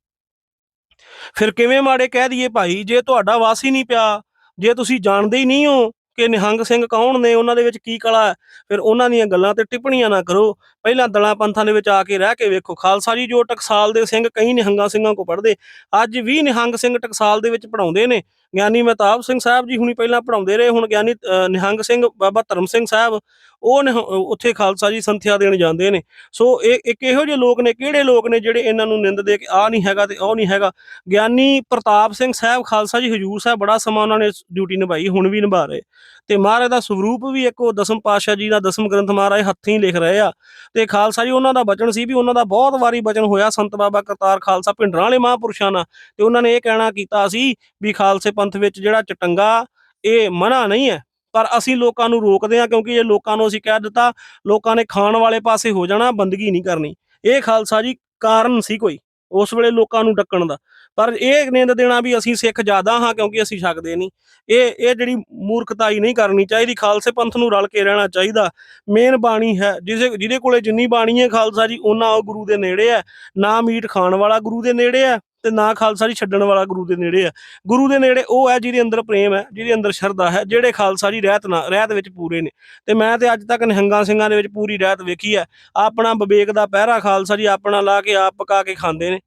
ਫਿਰ ਕਿਵੇਂ ਮਾੜੇ ਕਹਿ ਦਈਏ ਭਾਈ, ਜੇ ਤੁਹਾਡਾ ਵਾਸ ਹੀ ਨਹੀਂ ਪਿਆ, ਜੇ ਤੁਸੀਂ ਜਾਣਦੇ ਹੀ ਨਹੀਂ ਹੋ ਕਿ ਨਿਹੰਗ ਸਿੰਘ ਕੌਣ ਨੇ, ਉਹਨਾਂ ਦੇ ਵਿੱਚ ਕੀ ਕਲਾ ਹੈ, ਫਿਰ ਉਹਨਾਂ ਦੀਆਂ ਗੱਲਾਂ ਤੇ ਟਿੱਪਣੀਆਂ ਨਾ ਕਰੋ ਪਹਿਲਾਂ ਦਲਾਂ ਪੰਥਾਂ ਦੇ ਵਿੱਚ ਆ ਕੇ ਰਹਿ ਕੇ ਵੇਖੋ, ਖਾਲਸਾ ਜੀ ਜੋ ਟਕਸਾਲ ਦੇ ਸਿੰਘ ਕਈ ਨਿਹੰਗਾਂ ਸਿੰਘਾਂ ਕੋ ਪੜ੍ਹਦੇ, ਅੱਜ ਵੀ ਨਿਹੰਗ ਸਿੰਘ ਟਕਸਾਲ ਦੇ ਵਿੱਚ ਪੜਾਉਂਦੇ ਨੇ। ਗਿਆਨੀ ਮਹਿਤਾਬ ਸਿੰਘ ਸਾਹਿਬ ਜੀ ਹੁਣੀ ਪਹਿਲਾਂ ਪੜਾਉਂਦੇ ਰਹੇ, ਹੁਣ ਗਿਆਨੀ ਨਿਹੰਗ ਸਿੰਘ ਬਾਬਾ ਧਰਮ ਸਿੰਘ ਸਾਹਿਬ, ਉਹ ਨਿਹ- ਉੱਥੇ ਖਾਲਸਾ ਜੀ ਸੰਥਿਆ ਦੇਣ ਜਾਂਦੇ ਨੇ। ਸੋ ਇਹ, ਇੱਕ ਇਹੋ ਜਿਹੇ ਲੋਕ ਨੇ, ਕਿਹੜੇ ਲੋਕ ਨੇ ਜਿਹੜੇ ਇਹਨਾਂ ਨੂੰ ਨਿੰਦਦੇ ਕਿ ਆ ਨਹੀਂ ਹੈਗਾ ਤੇ ਉਹ ਨਹੀਂ ਹੈਗਾ? ਗਿਆਨੀ ਪ੍ਰਤਾਪ ਸਿੰਘ ਸਾਹਿਬ, ਖਾਲਸਾ ਜੀ ਹਜੂਰ ਸਾਹਿਬ ਬੜਾ ਸਮਾਂ ਉਹਨਾਂ ਨੇ ਡਿਊਟੀ ਨਿਭਾਈ, ਹੁਣ ਵੀ ਨਿਭਾ ਰਹੇ। ਤੇ ਮਹਾਰਾਜ ਦਾ ਸਰੂਪ ਵੀ ਇੱਕ ਉਹ ਦਸਮ ਪਾਤਸ਼ਾਹ ਜੀ ਦਾ ਦਸਮ ਗ੍ਰੰਥ ਮਹਾਰਾਜ ਹੱਥੀਂ ਲਿਖ ਰਹੇ ਆ। ਤੇ ਖਾਲਸਾ ਜੀ, ਉਹਨਾਂ ਦਾ ਬਚਨ ਸੀ ਵੀ ਉਹਨਾਂ ਦਾ ਬਹੁਤ ਵਾਰੀ ਬਚਨ ਹੋਇਆ ਸੰਤ ਬਾਬਾ ਕਰਤਾਰ ਖਾਲਸਾ ਭਿੰਡਰਾਂ ਵਾਲੇ ਮਹਾਂਪੁਰਸ਼ਾਂ ਨਾਲ। ਤੇ ਉਹਨਾਂ ਨੇ ਇਹ ਕਹਿਣਾ ਕੀਤਾ ਸੀ ਵੀ ਖਾਲਸੇ ਪੰਥ ਵਿੱਚ ਜਿਹੜਾ ਚਟੰਗਾ, ਇਹ ਮਨਾ ਨਹੀਂ ਹੈ। ਪਰ ਅਸੀਂ ਲੋਕਾਂ ਨੂੰ ਰੋਕਦੇ ਹਾਂ ਕਿਉਂਕਿ ਇਹ ਲੋਕਾਂ ਨੂੰ ਅਸੀਂ ਕਹਿ ਦਿੱਤਾ, ਲੋਕਾਂ ਨੇ ਖਾਣ ਵਾਲੇ ਪਾਸੇ ਹੋ ਜਾਣਾ, ਬੰਦਗੀ ਨਹੀਂ ਕਰਨੀ। ਇਹ ਖਾਲਸਾ ਜੀ ਕਾਰਨ ਸੀ ਕੋਈ ਉਸ ਵੇਲੇ ਲੋਕਾਂ ਨੂੰ ਡੱਕਣ ਦਾ। ਪਰ ਇਹ ਨਿੰਦ ਦੇਣਾ ਵੀ ਅਸੀਂ ਸਿੱਖ ਜ਼ਿਆਦਾ ਹਾਂ ਕਿਉਂਕਿ ਅਸੀਂ ਛਕਦੇ ਨਹੀਂ। ਇਹ ਇਹ ਜਿਹੜੀ ਮੂਰਖਤਾਈ ਨਹੀਂ ਕਰਨੀ ਚਾਹੀਦੀ, ਖਾਲਸੇ ਪੰਥ ਨੂੰ ਰਲ ਕੇ ਰਹਿਣਾ ਚਾਹੀਦਾ। ਮੇਨ ਬਾਣੀ ਹੈ ਜਿਹਦੇ ਜਿਹਦੇ ਕੋਲੇ ਜਿੰਨੀ ਬਾਣੀ ਹੈ ਖਾਲਸਾ ਜੀ ਉਹਨਾਂ ਉਹ ਗੁਰੂ ਦੇ ਨੇੜੇ ਹੈ। ਨਾ ਮੀਟ ਖਾਣ ਵਾਲਾ ਗੁਰੂ ਦੇ ਨੇੜੇ ਹੈ ਤੇ ਨਾ ਖਾਲਸਾ ਜੀ ਛੱਡਣ ਵਾਲਾ ਗੁਰੂ ਦੇ ਨੇੜੇ ਹੈ। ਗੁਰੂ ਦੇ ਨੇੜੇ ਉਹ ਹੈ ਜਿਹਦੇ ਅੰਦਰ ਪ੍ਰੇਮ ਹੈ, ਜਿਹਦੇ ਅੰਦਰ ਸ਼ਰਧਾ ਹੈ, ਜਿਹੜੇ ਖਾਲਸਾ ਜੀ ਰਹਿਤ ਨਾ, ਰਹਿਤ ਵਿੱਚ ਪੂਰੇ ਨੇ। ਤੇ ਮੈਂ ਤੇ ਅੱਜ ਤੱਕ ਨਿਹੰਗਾ ਸਿੰਘਾਂ ਦੇ ਵਿੱਚ ਪੂਰੀ ਰਹਿਤ ਵੇਖੀ ਹੈ। ਆਪਣਾ ਵਿਵੇਕ ਦਾ ਪਹਿਰਾ ਖਾਲਸਾ ਜੀ ਆਪਣਾ ਲਾ ਕੇ ਆਪ ਪਕਾ ਕੇ ਖਾਂਦੇ ਨੇ।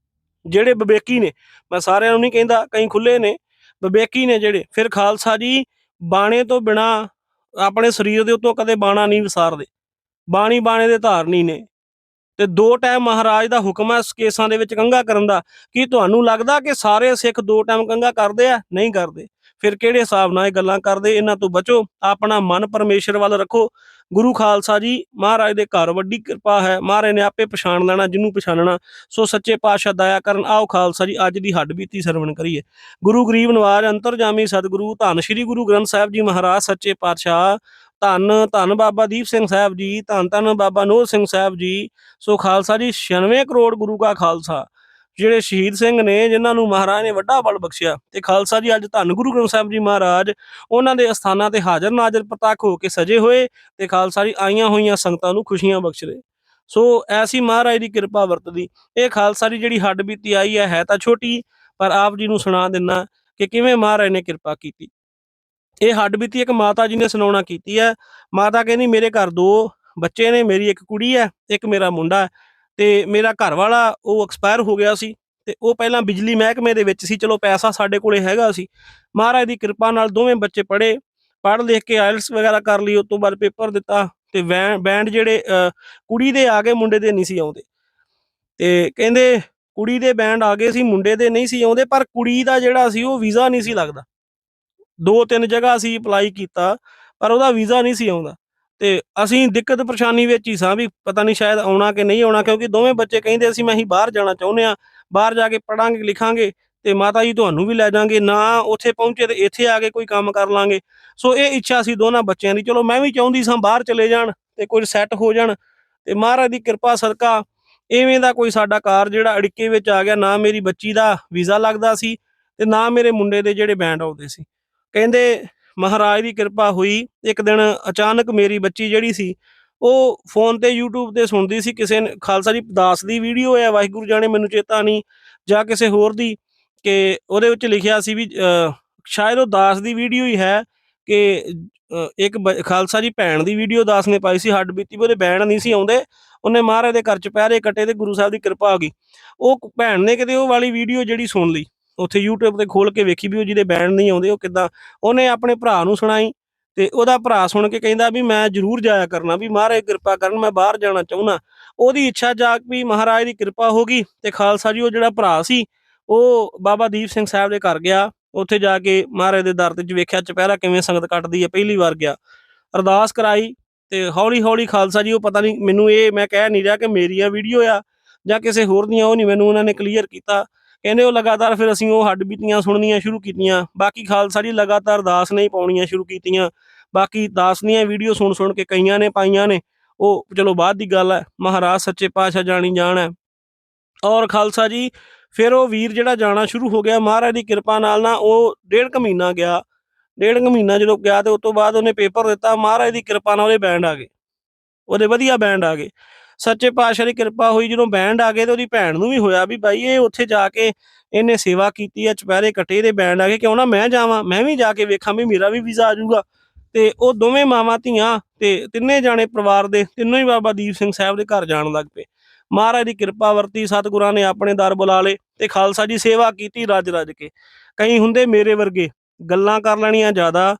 ਜਿਹੜੇ ਵਿਵੇਕੀ ਨੇ, ਮੈਂ ਸਾਰਿਆਂ ਨੂੰ ਨਹੀਂ ਕਹਿੰਦਾ, ਕਈ ਖੁੱਲੇ ਨੇ ਵਿਵੇਕੀ ਨੇ ਜਿਹੜੇ, ਫਿਰ ਖਾਲਸਾ ਜੀ ਬਾਣੇ ਤੋਂ ਬਿਨਾ ਆਪਣੇ ਸਰੀਰ ਦੇ ਉੱਤੋਂ ਕਦੇ ਬਾਣਾ ਨਹੀਂ ਵਿਸਾਰਦੇ। ਬਾਣੀ ਬਾਣੇ ਦੇ ਧਾਰਨੀ ਨੇ। ਤੇ ਦੋ ਟਾਈਮ ਮਹਾਰਾਜ ਦਾ ਹੁਕਮ ਹੈ ਇਸ ਕੇਸਾਂ ਦੇ ਵਿੱਚ ਕੰਗਾ ਕਰਨ ਦਾ, ਕੀ ਤੁਹਾਨੂੰ ਲੱਗਦਾ ਕਿ ਸਾਰੇ ਸਿੱਖ ਦੋ ਟਾਈਮ ਕੰਗਾ ਕਰਦੇ ਆ? ਨਹੀਂ ਕਰਦੇ। ਫਿਰ ਕਿਹੜੇ ਹਿਸਾਬ ਨਾਲ ਇਹ ਗੱਲਾਂ ਕਰਦੇ? ਇਹਨਾਂ ਤੋਂ ਬਚੋ। ਆਪਣਾ ਮਨ ਪਰਮੇਸ਼ਰ ਵੱਲ ਰੱਖੋ। ਗੁਰੂ ਖਾਲਸਾ ਜੀ, ਮਹਾਰਾਜ ਦੇ ਘਰ ਵੱਡੀ ਕਿਰਪਾ ਹੈ। ਮਹਾਰਾਜ ਨੇ ਆਪੇ ਪਛਾਣ ਲੈਣਾ, ਜਿਹਨੂੰ ਪਛਾਣਨਾ। ਸੋ ਸੱਚੇ ਪਾਤਸ਼ਾਹ ਦਇਆ ਕਰਨ, ਆਓ ਖਾਲਸਾ ਜੀ, ਅੱਜ ਦੀ ਹੱਡ ਬੀਤੀ ਸਰਵਣ ਕਰੀਏ। ਗੁਰੂ ਗਰੀਬ ਨਵਾਜ, ਅੰਤਰਜਾਮੀ ਸਤਿਗੁਰੂ, ਧੰਨ ਸ੍ਰੀ ਗੁਰੂ ਗ੍ਰੰਥ ਸਾਹਿਬ ਜੀ ਮਹਾਰਾਜ, ਸੱਚੇ ਪਾਤਸ਼ਾਹ। ਧੰਨ ਧੰਨ ਬਾਬਾ ਦੀਪ ਸਿੰਘ ਸਾਹਿਬ ਜੀ, ਧੰਨ ਧੰਨ ਬਾਬਾ ਨੋਹ ਸਿੰਘ ਸਾਹਿਬ ਜੀ। ਸੋ ਖਾਲਸਾ ਜੀ 96 ਕਰੋੜ ਗੁਰੂ ਕਾ ਖਾਲਸਾ। ਜਿਹੜੇ ਸ਼ਹੀਦ ਸਿੰਘ ਨੇ, ਜਿਨ੍ਹਾਂ ਨੂੰ ਮਹਾਰਾਜ ਨੇ ਵੱਡਾ ਬਲ ਬਖਸ਼ਿਆ। ਤੇ ਖਾਲਸਾ ਜੀ, ਅੱਜ ਧੰਨ ਗੁਰੂ ਗ੍ਰੰਥ ਸਾਹਿਬ ਜੀ ਮਹਾਰਾਜ, ਉਹਨਾਂ ਦੇ ਅਸਥਾਨਾਂ ਤੇ ਹਾਜ਼ਰ ਨਾਜ਼ਰ ਪ੍ਰਤੱਖ ਹੋ ਕੇ ਸਜੇ ਹੋਏ ਤੇ ਖਾਲਸਾ ਜੀ ਆਈਆਂ ਹੋਈਆਂ ਸੰਗਤਾਂ ਨੂੰ ਖੁਸ਼ੀਆਂ ਬਖਸ਼ ਰਹੇ। ਸੋ ਐਸੀ ਮਹਾਰਾਜ ਦੀ ਕਿਰਪਾ ਵਰਤਦੀ। ਇਹ ਖਾਲਸਾ ਦੀ ਜਿਹੜੀ ਹੱਡ ਬੀਤੀ ਆਈ ਹੈ ਹੈ ਤਾਂ ਛੋਟੀ, ਪਰ ਆਪ ਜੀ ਨੂੰ ਸੁਣਾ ਦਿੰਨਾ ਕਿ ਕਿਵੇਂ ਮਹਾਰਾਜ ਨੇ ਕਿਰਪਾ ਕੀਤੀ। ਇਹ ਹੱਡ ਬੀਤੀ ਇੱਕ ਮਾਤਾ ਜੀ ਨੇ ਸੁਣਾਉਣਾ ਕੀਤੀ ਹੈ ਮਾਤਾ ਕਹਿੰਦੀ, ਮੇਰੇ ਘਰ ਦੋ ਬੱਚੇ ਨੇ, ਮੇਰੀ ਇੱਕ ਕੁੜੀ ਹੈ ਇੱਕ ਮੇਰਾ ਮੁੰਡਾ ਹੈ ਤੇ ਮੇਰਾ ਘਰ ਵਾਲਾ ਉਹ ਐਕਸਪਾਇਰ ਹੋ ਗਿਆ ਸੀ ਤੇ ਉਹ ਪਹਿਲਾਂ ਬਿਜਲੀ ਮਹਿਕਮੇ ਦੇ ਵਿੱਚ ਸੀ। ਚਲੋ ਪੈਸਾ ਸਾਡੇ ਕੋਲੇ ਹੈਗਾ ਸੀ। ਮਹਾਰਾਜ ਦੀ ਕਿਰਪਾ ਨਾਲ ਦੋਵੇਂ ਬੱਚੇ ਪੜ੍ਹੇ, ਪੜ੍ਹ ਲਿਖ ਕੇ ਆਇਲਸ ਵਗੈਰਾ ਕਰ ਲਈ, ਉਸ ਤੋਂ ਬਾਅਦ ਪੇਪਰ ਦਿੱਤਾ ਤੇ ਵੈਂ- ਬੈਂਡ ਜਿਹੜੇ ਕੁੜੀ ਦੇ ਆ ਗਏ, ਮੁੰਡੇ ਦੇ ਨਹੀਂ ਸੀ ਆਉਂਦੇ। ਤੇ ਕਹਿੰਦੇ ਕੁੜੀ ਦੇ ਬੈਂਡ ਆ ਗਏ ਸੀ, ਮੁੰਡੇ ਦੇ ਨਹੀਂ ਸੀ ਆਉਂਦੇ, ਪਰ ਕੁੜੀ ਦਾ ਜਿਹੜਾ ਸੀ ਉਹ ਵੀਜ਼ਾ ਨਹੀਂ ਸੀ ਲੱਗਦਾ। ਦੋ ਤਿੰਨ ਜਗ੍ਹਾ ਅਸੀਂ ਅਪਲਾਈ ਕੀਤਾ, ਪਰ ਉਹਦਾ ਵੀਜ਼ਾ ਨਹੀਂ ਸੀ ਆਉਂਦਾ। ਤੇ ਅਸੀਂ ਦਿੱਕਤ ਪਰੇਸ਼ਾਨੀ ਵਿੱਚ ਹੀ ਸਾਂ ਵੀ ਪਤਾ ਨਹੀਂ ਸ਼ਾਇਦ ਆਉਣਾ ਕਿ ਨਹੀਂ ਆਉਣਾ, ਕਿਉਂਕਿ ਦੋਵੇਂ ਬੱਚੇ ਕਹਿੰਦੇ ਅਸੀਂ ਮੈਂ ਹੀ ਬਾਹਰ ਜਾਣਾ ਚਾਹੁੰਦੇ ਆ ਬਾਹਰ ਜਾ ਕੇ ਪੜਾਂਗੇ ਲਿਖਾਂਗੇ ਤੇ ਮਾਤਾ ਜੀ ਤੁਹਾਨੂੰ ਵੀ ਲੈ ਜਾਾਂਗੇ ਨਾ ਉੱਥੇ ਪਹੁੰਚੇ ਤੇ ਇੱਥੇ ਆ ਕੇ ਕੋਈ ਕੰਮ ਕਰ ਲਾਂਗੇ। ਸੋ ਇਹ ਇੱਛਾ ਸੀ ਦੋਨਾਂ ਬੱਚਿਆਂ ਦੀ, ਚਲੋ ਮੈਂ ਵੀ ਚਾਹੁੰਦੀ ਸਾਂ ਬਾਹਰ ਚਲੇ ਜਾਣ ਤੇ ਕੋਈ ਸੈੱਟ ਹੋ ਜਾਣ ਤੇ ਮਹਾਰਾਜ ਦੀ ਕਿਰਪਾ, ਸਦਕਾ ਐਵੇਂ ਦਾ ਕੋਈ ਸਾਡਾ ਕਾਰ ਜਿਹੜਾ ਅੜਿੱਕੇ ਵਿੱਚ ਆ ਗਿਆ, ਨਾ ਮੇਰੀ ਬੱਚੀ ਦਾ ਵੀਜ਼ਾ ਲੱਗਦਾ ਸੀ ਤੇ ਨਾ ਮੇਰੇ ਮੁੰਡੇ ਦੇ ਜਿਹੜੇ ਬੈਂਡ ਆਉਂਦੇ ਸੀ। ਕਹਿੰਦੇ ਮਹਾਰਾਜ ਦੀ ਕਿਰਪਾ ਹੋਈ। ਇੱਕ ਦਿਨ ਅਚਾਨਕ ਮੇਰੀ ਬੱਚੀ ਜਿਹੜੀ ਸੀ, ਉਹ ਫੋਨ ਤੇ YouTube ਤੇ ਸੁਣਦੀ ਸੀ ਕਿਸੇ ਨੇ, ਖਾਲਸਾ ਜੀ ਦਾਸ ਦੀ ਵੀਡੀਓ ਹੈ, ਵਾਹਿਗੁਰੂ ਜਾਣੇ ਮੈਨੂੰ ਚੇਤਾ ਨਹੀਂ, ਜਾਂ ਕਿਸੇ ਹੋਰ ਦੀ, ਕਿ ਉਹਦੇ ਵਿੱਚ ਲਿਖਿਆ ਸੀ ਵੀ ਸ਼ਾਇਦ ਉਹ ਦਾਸ ਦੀ ਵੀਡੀਓ ਹੀ ਹੈ ਕਿ ਇੱਕ ਬ- ਖਾਲਸਾ ਜੀ ਭੈਣ ਦੀ ਵੀਡੀਓ ਦਾਸ ਨੇ ਪਾਈ ਸੀ, ਹੱਡ ਬੀਤੀ ਵੀ ਉਹਦੇ ਬੈਣ ਨਹੀਂ ਸੀ ਆਉਂਦੇ, ਉਹਨੇ ਮਹਾਰਾਜ ਦੇ ਘਰ ਚ ਪਹਿਰੇ ਕੱਟੇ ਤੇ ਗੁਰੂ ਸਾਹਿਬ ਦੀ ਕਿਰਪਾ ਆ ਗਈ। ਉਹ ਭੈਣ ਨੇ ਕਿਤੇ ਉਹ ਵਾਲੀ ਵੀਡੀਓ ਜਿਹੜੀ ਸੁਣ ਲਈ। ਉੱਥੇ YouTube ਤੇ ਖੋਲ ਕੇ ਵੇਖੀ ਵੀ ਉਹ ਜਿਹਦੇ ਬੈਂਡ ਨਹੀਂ ਆਉਂਦੇ, ਉਹ ਕਿੱਦਾਂ, ਉਹਨੇ ਆਪਣੇ ਭਰਾ ਨੂੰ ਸੁਣਾਈ ਤੇ ਉਹਦਾ ਭਰਾ ਸੁਣ ਕੇ ਕਹਿੰਦਾ ਵੀ ਮੈਂ ਜ਼ਰੂਰ ਜਾਇਆ ਕਰਨਾ, ਵੀ ਮਹਾਰਾਜ ਕਿਰਪਾ ਕਰਨ, ਮੈਂ ਬਾਹਰ ਜਾਣਾ ਚਾਹੁੰਦਾ। ਉਹਦੀ ਇੱਛਾ ਜਾਗ ਵੀ ਮਹਾਰਾਜ ਦੀ ਕਿਰਪਾ ਹੋ ਗਈ ਤੇ ਖਾਲਸਾ ਜੀ, ਉਹ ਜਿਹੜਾ ਭਰਾ ਸੀ, ਉਹ ਬਾਬਾ ਦੀਪ ਸਿੰਘ ਸਾਹਿਬ ਦੇ ਘਰ ਗਿਆ, ਉੱਥੇ ਜਾ ਕੇ ਮਹਾਰਾਜ ਦੇ ਦਰ ਤੇ ਵੇਖਿਆ ਚੁਪਹਿਰਾ ਕਿਵੇਂ ਸੰਗਤ ਕੱਟਦੀ ਹੈ, ਪਹਿਲੀ ਵਾਰ ਗਿਆ। ਅਰਦਾਸ ਕਰਾਈ ਤੇ ਹੌਲੀ ਹੌਲੀ ਖਾਲਸਾ ਜੀ, ਉਹ ਪਤਾ ਨਹੀਂ ਮੈਨੂੰ ਇਹ ਮੈਂ ਕਹਿ ਨਹੀਂ ਰਿਹਾ ਕਿ ਮੇਰੀ ਆ ਵੀਡੀਓ ਆ ਜਾਂ ਕਿਸੇ ਹੋਰ ਦੀਆਂ, ਉਹ ਨਹੀਂ ਮੈਨੂੰ ਉਹਨਾਂ ਨੇ ਕਲੀਅਰ ਕੀਤਾ। ਕਹਿੰਦੇ ਉਹ ਲਗਾਤਾਰ ਫਿਰ ਅਸੀਂ ਉਹ ਹੱਡ ਬੀਤੀਆਂ, ਸੁਣਨੀਆਂ ਸ਼ੁਰੂ ਕੀਤੀਆਂ। ਬਾਕੀ ਖਾਲਸਾ ਜੀ ਲਗਾਤਾਰ ਦਾਸ ਨਹੀਂ ਪਾਉਣੀਆਂ ਸ਼ੁਰੂ ਕੀਤੀਆਂ। ਬਾਕੀ ਦਾਸ ਦੀਆਂ ਵੀਡੀਓ ਸੁਣ ਸੁਣ ਕੇ ਕਈਆਂ ਨੇ ਪਾਈਆਂ ਨੇ। ਉਹ ਚਲੋ ਬਾਅਦ ਦੀ ਗੱਲ ਹੈ, ਮਹਾਰਾਜ ਸੱਚੇ ਪਾਤਸ਼ਾਹ ਜਾਣੀ ਜਾਣ ਹੈ। ਔਰ ਖਾਲਸਾ ਜੀ, ਫਿਰ ਉਹ ਵੀਰ ਜਿਹੜਾ ਜਾਣਾ ਸ਼ੁਰੂ ਹੋ ਗਿਆ, ਮਹਾਰਾਜ ਦੀ ਕਿਰਪਾ ਨਾਲ ਨਾ ਉਹ ਡੇਢ ਕੁ ਮਹੀਨਾ ਗਿਆ। ਡੇਢ ਕੁ ਮਹੀਨਾ ਜਦੋਂ ਗਿਆ ਤੇ ਉਸ ਤੋਂ ਬਾਅਦ ਉਹਨੇ ਪੇਪਰ ਦਿੱਤਾ, ਮਹਾਰਾਜ ਦੀ ਕਿਰਪਾ ਨਾਲ ਉਹਦੇ ਬੈਂਡ ਆ ਗਏ। ਉਹਦੇ ਵਧੀਆ ਬੈਂਡ ਆ ਗਏ। ਸੱਚੇ ਪਾਤਸ਼ਾਹ ਦੀ ਕਿਰਪਾ ਹੋਈ, ਜਦੋਂ ਬੈਂਡ ਆ ਗਏ ਤੇ ਉਹਦੀ ਭੈਣ ਨੂੰ ਵੀ ਹੋਇਆ ਵੀ ਬਾਈ, ਇਹ ਉੱਥੇ ਜਾ ਕੇ ਇਹਨੇ ਸੇਵਾ ਕੀਤੀ ਆ, ਚੁਪਹਿਰੇ ਕੱਟੇ ਦੇ ਬੈਂਡ ਆ ਗਏ, ਕਿਉਂ ਨਾ ਮੈਂ ਜਾਵਾਂ, ਮੈਂ ਵੀ ਜਾ ਕੇ ਵੇਖਾਂ ਵੀ ਮੇਰਾ ਵੀ ਵੀਜ਼ਾ ਆ ਜਾਊਗਾ। ਤੇ ਉਹ ਦੋਵੇਂ ਮਾਵਾਂ ਧੀਆਂ ਤੇ ਤਿੰਨੇ ਜਾਣੇ ਪਰਿਵਾਰ ਦੇ, ਤਿੰਨੋਂ ਹੀ ਬਾਬਾ ਦੀਪ ਸਿੰਘ ਸਾਹਿਬ ਦੇ ਘਰ ਜਾਣ ਲੱਗ ਪਏ। ਮਹਾਰਾਜ ਦੀ ਕਿਰਪਾ ਵਰਤੀ, ਸਤਿਗੁਰਾਂ ਨੇ ਆਪਣੇ ਦਰ ਬੁਲਾ ਲਏ ਤੇ ਖਾਲਸਾ ਜੀ ਸੇਵਾ ਕੀਤੀ ਰੱਜ ਰੱਜ ਕੇ। ਕਈ ਹੁੰਦੇ ਮੇਰੇ ਵਰਗੇ, ਗੱਲਾਂ ਕਰ ਲੈਣੀਆਂ ਜ਼ਿਆਦਾ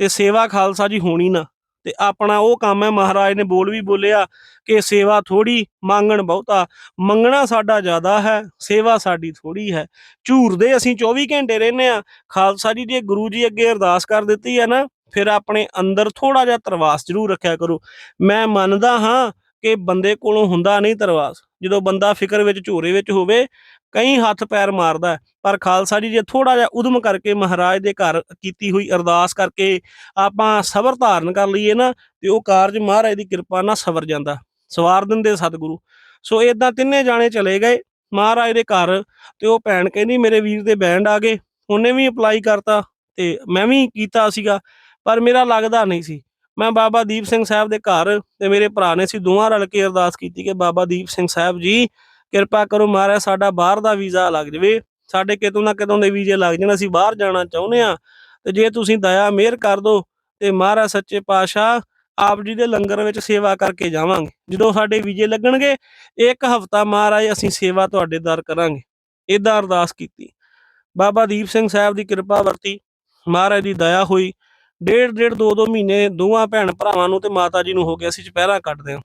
ਤੇ ਸੇਵਾ ਖਾਲਸਾ ਜੀ ਹੋਣੀ ਨਾ। ਤੇ ਆਪਣਾ ਉਹ ਕੰਮ ਹੈ, ਮਹਾਰਾਜ ਨੇ ਬੋਲ ਵੀ ਬੋਲਿਆ ਕਿ ਸੇਵਾ ਥੋੜੀ ਮੰਗਣ ਬਹੁਤਾ, ਮੰਗਣਾ ਸਾਡਾ ਜ਼ਿਆਦਾ ਹੈ, ਸੇਵਾ ਸਾਡੀ ਥੋੜੀ ਹੈ। ਝੂਰਦੇ ਅਸੀਂ 24 ਘੰਟੇ ਰਹਿੰਦੇ ਆ ਖਾਲਸਾ ਜੀ ਜੇ ਗੁਰੂ ਜੀ ਅੱਗੇ ਅਰਦਾਸ ਕਰ ਦਿੱਤੀ ਹੈ ਨਾ, ਫਿਰ ਆਪਣੇ ਅੰਦਰ ਥੋੜਾ ਜਿਹਾ ਤਰਵਾਸ ਜ਼ਰੂਰ ਰੱਖਿਆ ਕਰੋ। ਮੈਂ ਮੰਨਦਾ ਹਾਂ ਕਿ ਬੰਦੇ ਕੋਲੋਂ ਹੁੰਦਾ ਨਹੀਂ ਤਰਵਾਸ। ਜਦੋਂ ਬੰਦਾ ਫਿਕਰ ਵਿੱਚ, ਝੋਰੇ ਵਿੱਚ ਹੋਵੇ, ਕਈ ਹੱਥ ਪੈਰ ਮਾਰਦਾ ਪਰ ਖਾਲਸਾ ਜੀ, ਜੇ ਥੋੜਾ ਜਿਹਾ ਉਦਮ ਕਰਕੇ ਮਹਾਰਾਜ ਦੇ ਘਰ ਕੀਤੀ ਹੋਈ ਅਰਦਾਸ ਕਰਕੇ ਆਪਾਂ ਸਬਰ ਧਾਰਨ ਕਰ ਲਈਏ ਨਾ, ਤੇ ਉਹ ਕਾਰਜ ਮਹਾਰਾਜ ਦੀ ਕਿਰਪਾ ਨਾਲ ਸਵਰ ਜਾਂਦਾ। ਸਵਾਰ ਦਿੰਦੇ ਸਤਿਗੁਰੂ। ਸੋ ਇਦਾਂ ਤਿੰਨੇ ਜਾਣੇ ਚਲੇ ਗਏ ਮਹਾਰਾਜ ਦੇ ਘਰ, ਤੇ ਉਹ ਭੈਣ ਕਹਿੰਦੀ, ਮੇਰੇ ਵੀਰ ਦੇ ਬੈਂਡ ਆ ਗਏ। ਉਹਨੇ ਵੀ ਅਪਲਾਈ ਕਰਤਾ ਤੇ ਮੈਂ ਵੀ ਕੀਤਾ ਸੀਗਾ, ਪਰ ਮੇਰਾ ਲੱਗਦਾ ਨਹੀਂ ਸੀ। ਮੈਂ ਬਾਬਾ ਦੀਪ ਸਿੰਘ ਸਾਹਿਬ ਦੇ ਘਰ ਤੇ ਮੇਰੇ ਭਰਾ ਨੇ ਸੀ ਦੋਵਾਂ ਰਲ ਕੇ ਅਰਦਾਸ ਕੀਤੀ ਕਿ ਬਾਬਾ ਦੀਪ ਸਿੰਘ ਸਾਹਿਬ ਜੀ, ਕਿਰਪਾ ਕਰੋ ਮਹਾਰਾਜ ਸਾਡਾ ਬਾਹਰ ਦਾ ਵੀਜ਼ਾ ਲੱਗ ਜਾਵੇ। ਸਾਡੇ ਕਿਤੋਂ ਨਾ ਕਿਤੋਂ ਦੇ ਵੀਜ਼ੇ ਲੱਗ ਜਾਣ, ਅਸੀਂ ਬਾਹਰ ਜਾਣਾ ਚਾਹੁੰਦੇ ਆ ਤੇ ਜੇ ਤੁਸੀਂ ਦਇਆ, ਮਿਹਰ ਕਰ ਦਿਓ ਤੇ ਮਹਾਰਾਜ ਸੱਚੇ ਪਾਤਸ਼ਾਹ ਆਪ ਜੀ ਦੇ ਲੰਗਰ ਵਿੱਚ ਸੇਵਾ ਕਰਕੇ ਜਾਵਾਂਗੇ। ਜਦੋਂ ਸਾਡੇ ਵੀਜ਼ੇ ਲੱਗਣਗੇ, ਇੱਕ ਹਫਤਾ ਮਹਾਰਾਜ ਅਸੀਂ ਸੇਵਾ ਤੁਹਾਡੇ ਦਰ ਕਰਾਂਗੇ। ਇਦਾਂ ਅਰਦਾਸ ਕੀਤੀ। ਬਾਬਾ ਦੀਪ ਸਿੰਘ ਸਾਹਿਬ ਦੀ ਕਿਰਪਾ ਵਰਤੀ, ਮਹਾਰਾਜ ਦੀ ਦਇਆ ਹੋਈ ਡੇਢ ਡੇਢ ਦੋ ਦੋ ਮਹੀਨੇ ਦੋਵਾਂ ਭੈਣ ਭਰਾਵਾਂ ਨੂੰ ਤੇ ਮਾਤਾ ਜੀ ਨੂੰ ਹੋ ਗਿਆ ਸੀ ਚੁਪਹਿਰਾ ਕੱਟਦੇ ਹਾਂ।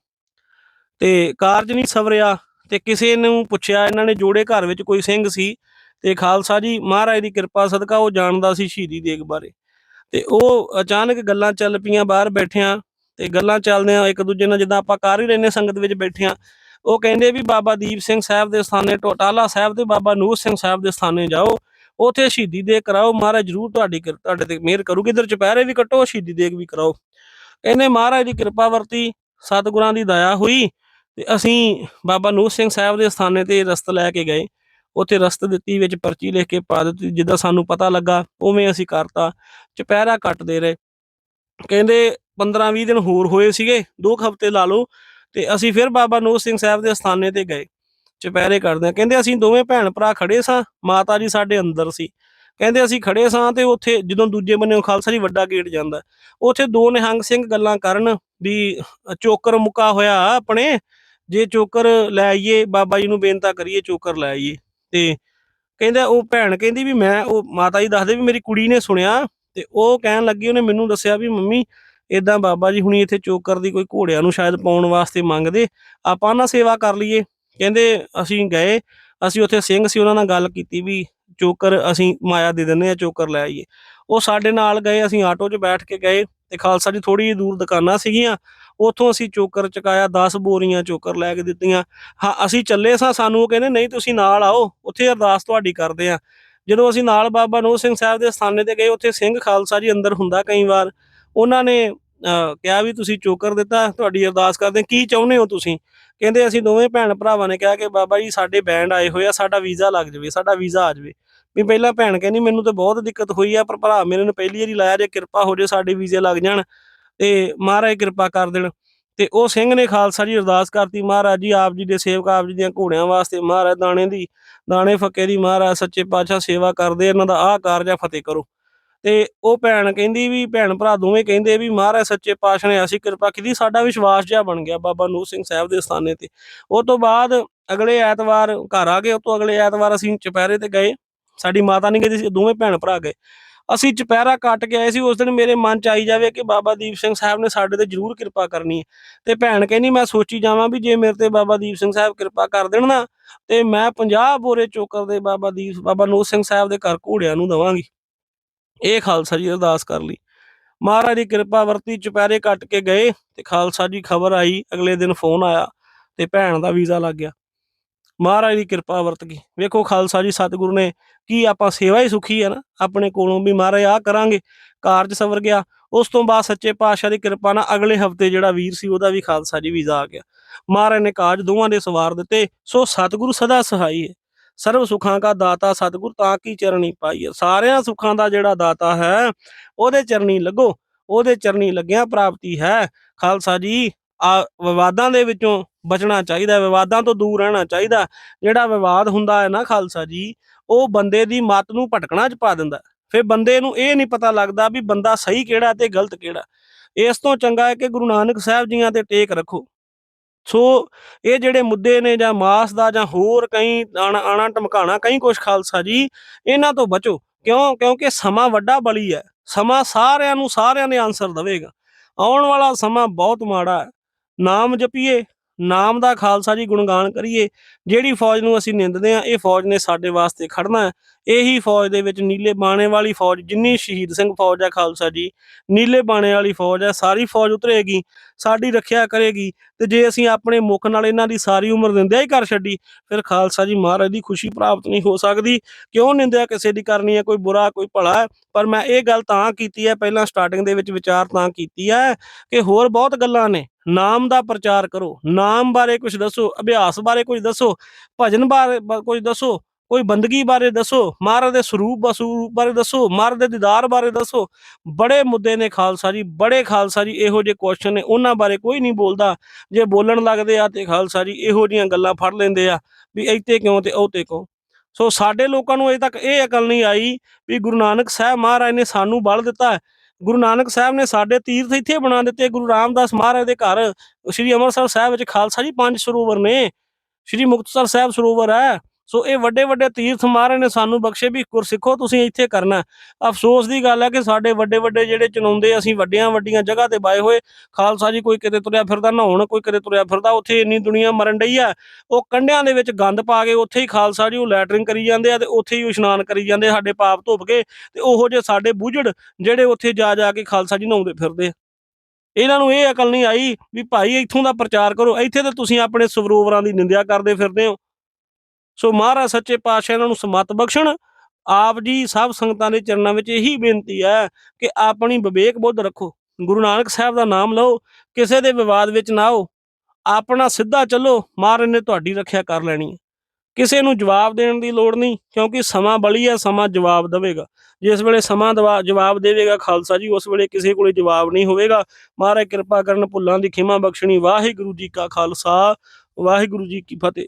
ਤੇ ਕਾਰਜ ਨਹੀਂ ਸਵਰਿਆ ਤੇ ਕਿਸੇ ਨੂੰ ਪੁੱਛਿਆ, ਇਹਨਾਂ ਨੇ ਜੋੜੇ ਘਰ ਵਿੱਚ ਕੋਈ ਸਿੰਘ ਸੀ ਤੇ ਖਾਲਸਾ ਜੀ ਮਹਾਰਾਜ ਦੀ ਕਿਰਪਾ ਸਦਕਾ ਉਹ ਜਾਣਦਾ ਸੀ ਸ਼ਹੀਦੀ ਦੇਗ ਬਾਰੇ। ਤੇ ਉਹ ਅਚਾਨਕ ਗੱਲਾਂ ਚੱਲ ਪਈਆਂ, ਬਾਹਰ ਬੈਠਿਆਂ ਤੇ ਗੱਲਾਂ ਚੱਲਦਿਆਂ ਇੱਕ ਦੂਜੇ ਨਾਲ ਜਿੱਦਾਂ ਆਪਾਂ ਕਰ ਹੀ ਰਹਿੰਦੇ ਸੰਗਤ ਵਿੱਚ ਬੈਠਿਆਂ, ਉਹ ਕਹਿੰਦੇ ਵੀ ਬਾਬਾ ਦੀਪ ਸਿੰਘ ਸਾਹਿਬ ਦੇ ਸਥਾਨੇ, ਟੋਟਾਲਾ ਸਾਹਿਬ ਤੇ ਬਾਬਾ ਨੂਰ ਸਿੰਘ ਸਾਹਿਬ ਦੇ ਸਥਾਨੇ ਜਾਓ। ਉਥੇ ਸ਼ਹੀਦੀ ਦੇ ਕਰਾਓ, ਮਹਾਰਾਜ ਜਰੂਰ ਤੁਹਾਡੀ ਕਿਰ- ਤੁਹਾਡੇ ਤੇ ਮਿਹਰ ਕਰੂਗੀ, ਇਧਰ ਚੁਪਹਿਰੇ ਵੀ ਕੱਟੋ, ਸ਼ਹੀਦੀ ਦੇਗ ਵੀ ਕਰਾਓ। ਕਹਿੰਦੇ ਮਹਾਰਾਜ ਦੀ ਕਿਰਪਾ ਵਰਤੀ, ਸਤਿਗੁਰਾਂ ਦੀ ਦਇਆ ਹੋਈ ਤੇ ਅਸੀਂ ਬਾਬਾ ਨੂਰ ਸਿੰਘ ਸਾਹਿਬ ਦੇ ਸਥਾਨੇ ਤੇ ਰਸਤ ਲੈ ਕੇ ਗਏ। ਉੱਥੇ ਰਸਤ ਦਿੱਤੀ, ਵਿੱਚ ਪਰਚੀ ਲਿਖ ਕੇ ਪਾ ਦਿੱਤੀ, ਜਿੱਦਾਂ ਸਾਨੂੰ ਪਤਾ ਲੱਗਾ, ਉਵੇਂ ਅਸੀਂ ਕਰਤਾ, ਚੁਪਹਿਰਾ ਕੱਟਦੇ ਰਹੇ। ਕਹਿੰਦੇ 15-20 ਦਿਨ ਹੋਰ ਹੋਏ ਸੀਗੇ, ਦੋ ਕੁ ਹਫ਼ਤੇ ਲਾ ਲਓ ਤੇ ਅਸੀਂ ਫਿਰ ਬਾਬਾ ਨੂਰ ਸਿੰਘ ਸਾਹਿਬ ਦੇ ਸਥਾਨੇ ਤੇ ਗਏ। ਚਪਹਿਰੇ ਕਰਦੇ ਆ। ਕਹਿੰਦੇ ਅਸੀਂ ਦੋਵੇਂ ਭੈਣ ਭਰਾ ਖੜੇ ਸਾਂ, ਮਾਤਾ ਜੀ ਸਾਡੇ ਅੰਦਰ ਸੀ। ਕਹਿੰਦੇ ਅਸੀਂ ਖੜੇ ਸਾਂ ਤੇ ਉੱਥੇ ਜਦੋਂ ਦੂਜੇ ਬੰਨੇ ਖਾਲਸਾ ਜੀ ਵੱਡਾ ਗੇਟ ਜਾਂਦਾ। ਉੱਥੇ ਦੋ ਨਿਹੰਗ ਸਿੰਘ ਗੱਲਾਂ ਕਰਨ ਵੀ ਚੋਕਰ ਮੁਕਾ ਹੋਇਆ ਆਪਣੇ, ਜੇ ਚੋਕਰ ਲੈ ਆਈਏ, ਬਾਬਾ ਜੀ ਨੂੰ ਬੇਨਤਾ ਕਰੀਏ ਚੋਕਰ ਲੈ ਆਈਏ। ਤੇ ਕਹਿੰਦਾ ਉਹ ਭੈਣ ਕਹਿੰਦੀ ਵੀ ਮੈਂ, ਉਹ ਮਾਤਾ ਜੀ ਦੱਸਦੇ ਵੀ ਮੇਰੀ ਕੁੜੀ ਨੇ ਸੁਣਿਆ ਤੇ ਉਹ ਕਹਿਣ ਲੱਗੀ, ਉਹਨੇ ਮੈਨੂੰ ਦੱਸਿਆ ਵੀ ਮੰਮੀ ਇਦਾਂ ਬਾਬਾ ਜੀ ਹੁਣੀ ਇੱਥੇ ਚੋਕਰ ਦੀ ਕੋਈ ਘੋੜਿਆਂ ਨੂੰ ਸ਼ਾਇਦ ਪਾਉਣ ਵਾਸਤੇ ਮੰਗਦੇ, ਆਪਾਂ ਨਾ ਸੇਵਾ ਕਰ ਲਈਏ। ਕਹਿੰਦੇ ਅਸੀਂ ਗਏ, ਅਸੀਂ ਉੱਥੇ ਸਿੰਘ ਸੀ, ਉਹਨਾਂ ਨਾਲ ਗੱਲ ਕੀਤੀ ਵੀ ਚੋਕਰ ਅਸੀਂ ਮਾਇਆ ਦੇ ਦਿੰਨੇ ਆ ਚੋਕਰ ਲੈ ਆਈਏ। ਉਹ ਸਾਡੇ ਨਾਲ ਗਏ, ਅਸੀਂ ਆਟੋ 'ਚ ਬੈਠ ਕੇ ਗਏ ਤੇ ਖਾਲਸਾ ਜੀ ਥੋੜੀ ਜਿਹੀ ਦੂਰ ਦੁਕਾਨਾਂ ਸੀਗੀਆਂ, ਉੱਥੋਂ ਅਸੀਂ ਚੋਕਰ ਚਕਾਇਆ 10 ਬੋਰੀਆਂ ਚੋਕਰ ਲੈ ਕੇ ਦਿੱਤੀਆਂ। ਹਾਂ, ਅਸੀਂ ਚੱਲੇ ਸਾਂ, ਸਾਨੂੰ ਉਹ ਕਹਿੰਦੇ, ਨਹੀਂ, ਤੁਸੀਂ ਨਾਲ ਆਓ, ਉੱਥੇ ਅਰਦਾਸ ਤੁਹਾਡੀ ਕਰਦੇ ਆ ਜਦੋਂ ਅਸੀਂ ਨਾਲ ਬਾਬਾ ਨੋ ਸਿੰਘ ਸਾਹਿਬ ਦੇ ਸਥਾਨੇ ਤੇ ਗਏ, ਉੱਥੇ ਸਿੰਘ ਖਾਲਸਾ ਜੀ ਅੰਦਰ ਹੁੰਦਾ ਕਈ ਵਾਰ, ਉਹਨਾਂ ਨੇ ਕਿਹਾ ਵੀ ਤੁਸੀਂ ਚੋਕਰ ਦਿੱਤਾ, ਤੁਹਾਡੀ ਅਰਦਾਸ ਕਰਦੇ ਕੀ ਚਾਹੁੰਦੇ ਹੋ ਤੁਸੀਂ? ਕਹਿੰਦੇ ਅਸੀਂ ਦੋਵੇਂ ਭੈਣ ਭਰਾਵਾਂ ਨੇ ਕਿਹਾ ਕਿ ਬਾਬਾ ਜੀ, ਸਾਡੇ ਬੈਂਡ ਆਏ ਹੋਏ ਆ, ਸਾਡਾ ਵੀਜ਼ਾ ਲੱਗ ਜਾਵੇ, ਸਾਡਾ ਵੀਜ਼ਾ ਆ ਜਾਵੇ। ਵੀ ਪਹਿਲਾਂ ਭੈਣ ਕਹਿੰਦੀ, ਮੈਨੂੰ ਤਾਂ ਬਹੁਤ ਦਿੱਕਤ ਹੋਈ ਆ, ਪਰ ਭਰਾ ਮੇਰੇ ਨੂੰ ਪਹਿਲੀ ਵਾਰੀ ਲਾਇਆ, ਜੇ ਕਿਰਪਾ ਹੋ ਜੇ ਸਾਡੇ ਵੀਜ਼ੇ ਲੱਗ ਜਾਣ ਤੇ ਮਹਾਰਾਜ ਕਿਰਪਾ ਕਰ ਦੇਣ। ਤੇ ਉਹ ਸਿੰਘ ਨੇ ਖਾਲਸਾ ਜੀ ਅਰਦਾਸ ਕਰਤੀ, ਮਹਾਰਾਜ ਜੀ, ਆਪ ਜੀ ਦੇ ਸੇਵਕ, ਆਪ ਜੀ ਦੀਆਂ ਘੋੜਿਆਂ ਵਾਸਤੇ, ਮਹਾਰਾਜ ਦਾਣੇ ਦੀ, ਦਾਣੇ ਫੱਕੇ ਦੀ, ਮਹਾਰਾਜ ਸੱਚੇ ਪਾਤਸ਼ਾਹ ਸੇਵਾ ਕਰਦੇ ਇਹਨਾਂ ਦਾ ਆਹ ਕਾਰਜ ਆ, ਫਤਿਹ ਕਰੋ। ਤੇ ਉਹ ਭੈਣ ਕਹਿੰਦੀ ਵੀ ਭੈਣ ਭਰਾ ਦੋਵੇਂ ਕਹਿੰਦੇ ਵੀ ਮਹਾਰਾਜ ਸੱਚੇ ਪਾਤਸ਼ਾਹ ਨੇ ਅਸੀਂ ਕਿਰਪਾ ਕੀਤੀ, ਸਾਡਾ ਵਿਸ਼ਵਾਸ ਜਿਹਾ ਬਣ ਗਿਆ ਬਾਬਾ ਨੂਰ ਸਿੰਘ ਸਾਹਿਬ ਦੇ ਸਥਾਨੇ ਤੇ। ਉਹ ਤੋਂ ਬਾਅਦ ਅਗਲੇ ਐਤਵਾਰ ਘਰ ਆ ਗਏ, ਉਹ ਤੋਂ ਅਗਲੇ ਐਤਵਾਰ ਅਸੀਂ ਚੁਪਹਿਰੇ ਤੇ ਗਏ, ਸਾਡੀ ਮਾਤਾ ਨਹੀਂ ਗਈ ਸੀ, ਦੋਵੇਂ ਭੈਣ ਭਰਾ ਗਏ। ਅਸੀਂ ਚੁਪਹਿਰਾ ਕੱਟ ਕੇ ਆਏ ਸੀ, ਉਸ ਦਿਨ ਮੇਰੇ ਮਨ ਚ ਆਈ ਜਾਵੇ ਕਿ ਬਾਬਾ ਦੀਪ ਸਿੰਘ ਸਾਹਿਬ ਨੇ ਸਾਡੇ ਤੇ ਜ਼ਰੂਰ ਕਿਰਪਾ ਕਰਨੀ ਹੈ। ਤੇ ਭੈਣ ਕਹਿੰਦੀ, ਮੈਂ ਸੋਚੀ ਜਾਵਾਂ ਵੀ ਜੇ ਮੇਰੇ ਤੇ ਬਾਬਾ ਦੀਪ ਸਿੰਘ ਸਾਹਿਬ ਕਿਰਪਾ ਕਰ ਦੇਣ ਨਾ, ਤੇ ਮੈਂ 50 ਬੋਰੇ ਚੋਕਰ ਦੇ ਬਾਬਾ ਦੀਪ, ਬਾਬਾ ਨੋਦ ਸਿੰਘ ਸਾਹਿਬ ਦੇ ਘਰ ਘੋੜਿਆਂ ਨੂੰ ਦਵਾਂਗੀ। ਇਹ ਖਾਲਸਾ ਜੀ ਅਰਦਾਸ ਕਰ ਲਈ। ਮਹਾਰਾਜ ਦੀ ਕਿਰਪਾ ਵਰਤੀ, ਚੁਪਹਿਰੇ ਕੱਟ ਕੇ ਗਏ ਤੇ ਖਾਲਸਾ ਜੀ ਖਬਰ ਆਈ, ਅਗਲੇ ਦਿਨ ਫੋਨ ਆਇਆ ਤੇ ਭੈਣ ਦਾ ਵੀਜ਼ਾ ਲੱਗ ਗਿਆ। ਮਹਾਰਾਜ ਦੀ ਕਿਰਪਾ ਵਰਤ ਗਈ। ਵੇਖੋ ਖਾਲਸਾ ਜੀ ਸਤਿਗੁਰੂ ਨੇ ਕੀ ਆਪਾਂ ਸੇਵਾ ਹੀ ਸੁਖੀ ਹੈ ਨਾ, ਆਪਣੇ ਕੋਲੋਂ ਵੀ ਮਹਾਰਾਜ ਆ ਕਰਾਂਗੇ, ਕਾਰਜ ਸਵਰ ਗਿਆ ਉਸ ਤੋਂ ਬਾਅਦ ਸੱਚੇ ਪਾਤਸ਼ਾਹ ਦੀ ਕਿਰਪਾ ਨਾਲ ਅਗਲੇ ਹਫ਼ਤੇ ਜਿਹੜਾ ਵੀਰ ਸੀ ਉਹਦਾ ਵੀ ਖਾਲਸਾ ਜੀ ਵੀਜ਼ਾ ਆ ਗਿਆ। ਮਹਾਰਾਜ ਨੇ ਕਾਜ ਦੋਵਾਂ ਦੇ ਸਵਾਰ ਦਿੱਤੇ, ਸੋ ਸਤਿਗੁਰੂ ਸਦਾ ਸਹਾਈ ਹੈ। ਸਰਵ ਸੁਖਾਂ ਦਾ ਦਾਤਾ ਸਤਿਗੁਰ, ਤਾਂ ਕੀ ਚਰਣੀ ਪਾਈ ਹੈ ਸਾਰਿਆਂ ਸੁਖਾਂ ਦਾ ਜਿਹੜਾ ਦਾਤਾ ਹੈ, ਉਹਦੇ ਚਰਨੀ ਲੱਗੋ, ਉਹਦੇ ਚਰਨੀ ਲੱਗਿਆ ਪ੍ਰਾਪਤੀ ਹੈ। ਖਾਲਸਾ ਜੀ, ਆ ਵਿਵਾਦਾਂ ਦੇ ਵਿੱਚੋਂ ਬਚਣਾ ਚਾਹੀਦਾ, ਵਿਵਾਦਾਂ ਤੋਂ ਦੂਰ ਰਹਿਣਾ ਚਾਹੀਦਾ। ਜਿਹੜਾ ਵਿਵਾਦ ਹੁੰਦਾ ਹੈ ਨਾ ਖਾਲਸਾ ਜੀ, ਉਹ ਬੰਦੇ ਦੀ ਮਤ ਨੂੰ ਭਟਕਣਾ ਚ ਪਾ ਦਿੰਦਾ ਹੈ। ਫਿਰ ਬੰਦੇ ਨੂੰ ਇਹ ਨਹੀਂ ਪਤਾ ਲੱਗਦਾ ਵੀ ਬੰਦਾ ਸਹੀ ਕਿਹੜਾ ਤੇ ਗਲਤ ਕਿਹੜਾ। ਇਸ ਤੋਂ ਚੰਗਾ ਹੈ ਕਿ ਗੁਰੂ ਨਾਨਕ ਸਾਹਿਬ ਜੀਆਂ ਤੇ ਟੇਕ ਰੱਖੋ। ਸੋ ਇਹ ਜਿਹੜੇ ਮੁੱਦੇ ਨੇ ਜਾਂ ਮਾਸ ਦਾ ਜਾਂ ਹੋਰ ਕਈ ਆਣਾ ਆਣਾ ਟਮਕਾਣਾ, ਕਈ ਕੁਛ ਖਾਲਸਾ ਜੀ, ਇਹਨਾਂ ਤੋਂ ਬਚੋ। ਕਿਉਂ? ਕਿਉਂਕਿ ਸਮਾਂ ਵੱਡਾ ਬਲੀ ਹੈ। ਸਮਾਂ ਸਾਰਿਆਂ ਨੂੰ, ਸਾਰਿਆਂ ਦੇ ਆਨਸਰ ਦੇਵੇਗਾ। ਆਉਣ ਵਾਲਾ ਸਮਾਂ ਬਹੁਤ ਮਾੜਾ ਹੈ। ਨਾਮ ਜਪੀਏ, ਨਾਮ ਦਾ ਖਾਲਸਾ ਜੀ ਗੁਣਗਾਨ ਕਰੀਏ। ਜਿਹੜੀ ਫੌਜ ਨੂੰ ਅਸੀਂ ਨਿੰਦਦੇ ਆ ਇਹ ਫੌਜ ਨੇ ਸਾਡੇ ਵਾਸਤੇ ਖੜਨਾ ਹੈ। ਇਹੀ ਫੌਜ ਦੇ ਵਿੱਚ ਨੀਲੇ ਬਾਣੇ ਵਾਲੀ ਫੌਜ, ਜਿੰਨੀ ਸ਼ਹੀਦ ਸਿੰਘ ਫੌਜ ਹੈ ਖਾਲਸਾ ਜੀ, ਨੀਲੇ ਬਾਣੇ ਵਾਲੀ ਫੌਜ ਹੈ ਸਾਰੀ ਫੌਜ ਉਤਰੇਗੀ, ਸਾਡੀ ਰੱਖਿਆ ਕਰੇਗੀ ਤੇ ਜੇ ਅਸੀਂ ਆਪਣੇ ਮੁਖ ਨਾਲ ਇਹਨਾਂ ਦੀ ਸਾਰੀ ਉਮਰ ਨਿੰਦਿਆ ਹੀ ਕਰ ਛੱਡੀ, ਫਿਰ ਖਾਲਸਾ ਜੀ ਮਹਾਰਾਜ ਦੀ ਖੁਸ਼ੀ ਪ੍ਰਾਪਤ ਨਹੀਂ ਹੋ ਸਕਦੀ। ਕਿਉਂ ਨਿੰਦਿਆ ਕਿਸੇ ਦੀ ਕਰਨੀ ਹੈ ਕੋਈ ਬੁਰਾ, ਕੋਈ ਭਲਾ? ਪਰ ਮੈਂ ਇਹ ਗੱਲ ਤਾਂ ਕੀਤੀ ਹੈ, ਪਹਿਲਾਂ ਸਟਾਰਟਿੰਗ ਦੇ ਵਿੱਚ ਵਿਚਾਰ ਤਾਂ ਕੀਤੀ ਹੈ ਕਿ ਹੋਰ ਬਹੁਤ ਗੱਲਾਂ ਨੇ। ਨਾਮ ਦਾ ਪ੍ਰਚਾਰ ਕਰੋ, ਨਾਮ ਬਾਰੇ ਕੁਝ ਦੱਸੋ, ਅਭਿਆਸ ਬਾਰੇ ਕੁਝ ਦੱਸੋ, ਭਜਨ ਬਾਰੇ ਬ- ਕੁਝ ਦੱਸੋ ਕੋਈ ਬੰਦਗੀ ਬਾਰੇ ਦੱਸੋ, ਮਹਾਰਾਜ ਦੇ ਸਰੂਪ ਬਸੂਪ ਬਾਰੇ ਦੱਸੋ, ਮਹਾਰਾਜ ਦੇ ਦੀਦਾਰ ਬਾਰੇ ਦੱਸੋ। ਬੜੇ ਮੁੱਦੇ ਨੇ ਖਾਲਸਾ ਜੀ, ਬੜੇ ਖਾਲਸਾ ਜੀ ਇਹੋ ਜਿਹੇ ਕੁਐਸਚਨ ਨੇ, ਉਹਨਾਂ ਬਾਰੇ ਕੋਈ ਨਹੀਂ ਬੋਲਦਾ। ਜੇ ਬੋਲਣ ਲੱਗਦੇ ਆ ਤੇ ਖਾਲਸਾ ਜੀ ਇਹੋ ਜੀਆਂ ਗੱਲਾਂ ਫੜ ਲੈਂਦੇ ਆ, ਵੀ ਇੱਥੇ ਕਿਉਂ ਤੇ ਉਹ ਤੇ ਕਿਉਂ। ਸੋ ਸਾਡੇ ਲੋਕਾਂ ਨੂੰ ਅਜੇ ਤੱਕ ਇਹ ਅਕਲ ਨਹੀਂ ਆਈ ਵੀ ਗੁਰੂ ਨਾਨਕ ਸਾਹਿਬ ਮਹਾਰਾਜ ਨੇ ਸਾਨੂੰ ਬਲ ਦਿੱਤਾ। ਗੁਰੂ ਨਾਨਕ ਸਾਹਿਬ ਨੇ ਸਾਡੇ ਤੀਰਥ ਇੱਥੇ ਬਣਾ ਦਿੱਤੇ, ਗੁਰੂ ਰਾਮਦਾਸ ਮਹਾਰਾਜ ਦੇ ਘਰ। ਸ੍ਰੀ ਅੰਮ੍ਰਿਤਸਰ ਸਾਹਿਬ ਵਿੱਚ ਖਾਲਸਾ ਜੀ ਪੰਜ ਸਰੋਵਰ ਨੇ। ਸ੍ਰੀ ਮੁਕਤਸਰ ਸਾਹਿਬ ਸਰੋਵਰ ਹੈ। ਸੋ ਇਹ ਵੱਡੇ ਵੱਡੇ ਤੀਰਥ ਮਹਾਰਾਜ ਨੇ ਸਾਨੂੰ ਬਖਸ਼ੇ ਵੀ ਗੁਰਸਿੱਖੋ ਤੁਸੀਂ ਇੱਥੇ ਕਰਨਾ ਅਫਸੋਸ ਦੀ ਗੱਲ ਹੈ ਕਿ ਸਾਡੇ ਵੱਡੇ ਵੱਡੇ ਜਿਹੜੇ ਚੁਣਾਉਂਦੇ ਅਸੀਂ ਵੱਡੀਆਂ ਵੱਡੀਆਂ ਜਗ੍ਹਾ ਤੇ ਬਾਏ ਹੋਏ। ਖਾਲਸਾ ਜੀ ਕੋਈ ਕਿਤੇ ਤੁਰਿਆ ਫਿਰਦਾ ਨਹਾਉਣ ਕੋਈ ਕਿਤੇ ਤੁਰਿਆ ਫਿਰਦਾ ਉੱਥੇ ਇੰਨੀ ਦੁਨੀਆ ਮਰਨ ਡਈ ਆ ਉਹ ਕੰਢਿਆਂ ਦੇ ਵਿੱਚ ਗੰਦ ਪਾ ਕੇ ਉੱਥੇ ਹੀ ਖਾਲਸਾ ਜੀ ਉਹ ਲੈਟਰਿੰਗ ਕਰੀ ਜਾਂਦੇ ਆ ਤੇ ਉੱਥੇ ਹੀ ਇਸ਼ਨਾਨ ਕਰੀ ਜਾਂਦੇ ਆ, ਸਾਡੇ ਪਾਪ ਧੁੱਪ ਕੇ ਤੇ ਉਹੋ ਜਿਹੇ ਸਾਡੇ ਬੁਝੜ ਜਿਹੜੇ ਉੱਥੇ ਜਾ ਜਾ ਕੇ ਖਾਲਸਾ ਜੀ ਨਹਾਉਂਦੇ ਫਿਰਦੇ ਆ। ਇਹਨਾਂ ਨੂੰ ਇਹ ਅਕਲ ਨਹੀਂ ਆਈ ਵੀ ਭਾਈ ਇੱਥੋਂ ਦਾ ਪ੍ਰਚਾਰ ਕਰੋ ਇੱਥੇ ਤੇ ਤੁਸੀਂ ਆਪਣੇ ਸਰੋਵਰਾਂ ਦੀ ਨਿੰਦਿਆ ਕਰਦੇ ਫਿਰਦੇ ਹੋ। ਸੋ ਮਹਾਰਾਜ ਸੱਚੇ ਪਾਤਸ਼ਾਹ ਇਹਨਾਂ ਨੂੰ ਸਮਤ ਬਖਸ਼ਣ। ਆਪ ਜੀ ਸਭ ਸੰਗਤਾਂ ਦੇ ਚਰਨਾਂ ਵਿੱਚ ਇਹੀ ਬੇਨਤੀ ਹੈ ਕਿ ਆਪਣੀ ਵਿਵੇਕ ਬੁੱਧ ਰੱਖੋ। ਗੁਰੂ ਨਾਨਕ ਸਾਹਿਬ ਦਾ ਨਾਮ ਲਓ, ਕਿਸੇ ਦੇ ਵਿਵਾਦ ਵਿੱਚ ਨਾ ਆਓ। ਆਪਣਾ ਸਿੱਧਾ ਚੱਲੋ, ਮਹਾਰਾਜ ਨੇ ਤੁਹਾਡੀ ਰੱਖਿਆ ਕਰ ਲੈਣੀ ਹੈ। ਕਿਸੇ ਨੂੰ ਜਵਾਬ ਦੇਣ ਦੀ ਲੋੜ ਨਹੀਂ, ਕਿਉਂਕਿ ਸਮਾਂ ਬਲੀ ਹੈ, ਸਮਾਂ ਜਵਾਬ ਦੇਵੇਗਾ। ਜਿਸ ਵੇਲੇ ਸਮਾਂ ਦਵਾ- ਜਵਾਬ ਦੇਵੇਗਾ ਖਾਲਸਾ ਜੀ, ਉਸ ਵੇਲੇ ਕਿਸੇ ਕੋਲੇ ਜਵਾਬ ਨਹੀਂ ਹੋਵੇਗਾ। ਮਹਾਰਾਜ ਕਿਰਪਾ ਕਰਨ ਭੁੱਲਾਂ ਦੀ ਖਿਮਾ ਬਖਸ਼ਣੀ। ਵਾਹਿਗੁਰੂ ਜੀ ਕਾ ਖਾਲਸਾ, ਵਾਹਿਗੁਰੂ ਜੀ ਕੀ ਫਤਿਹ।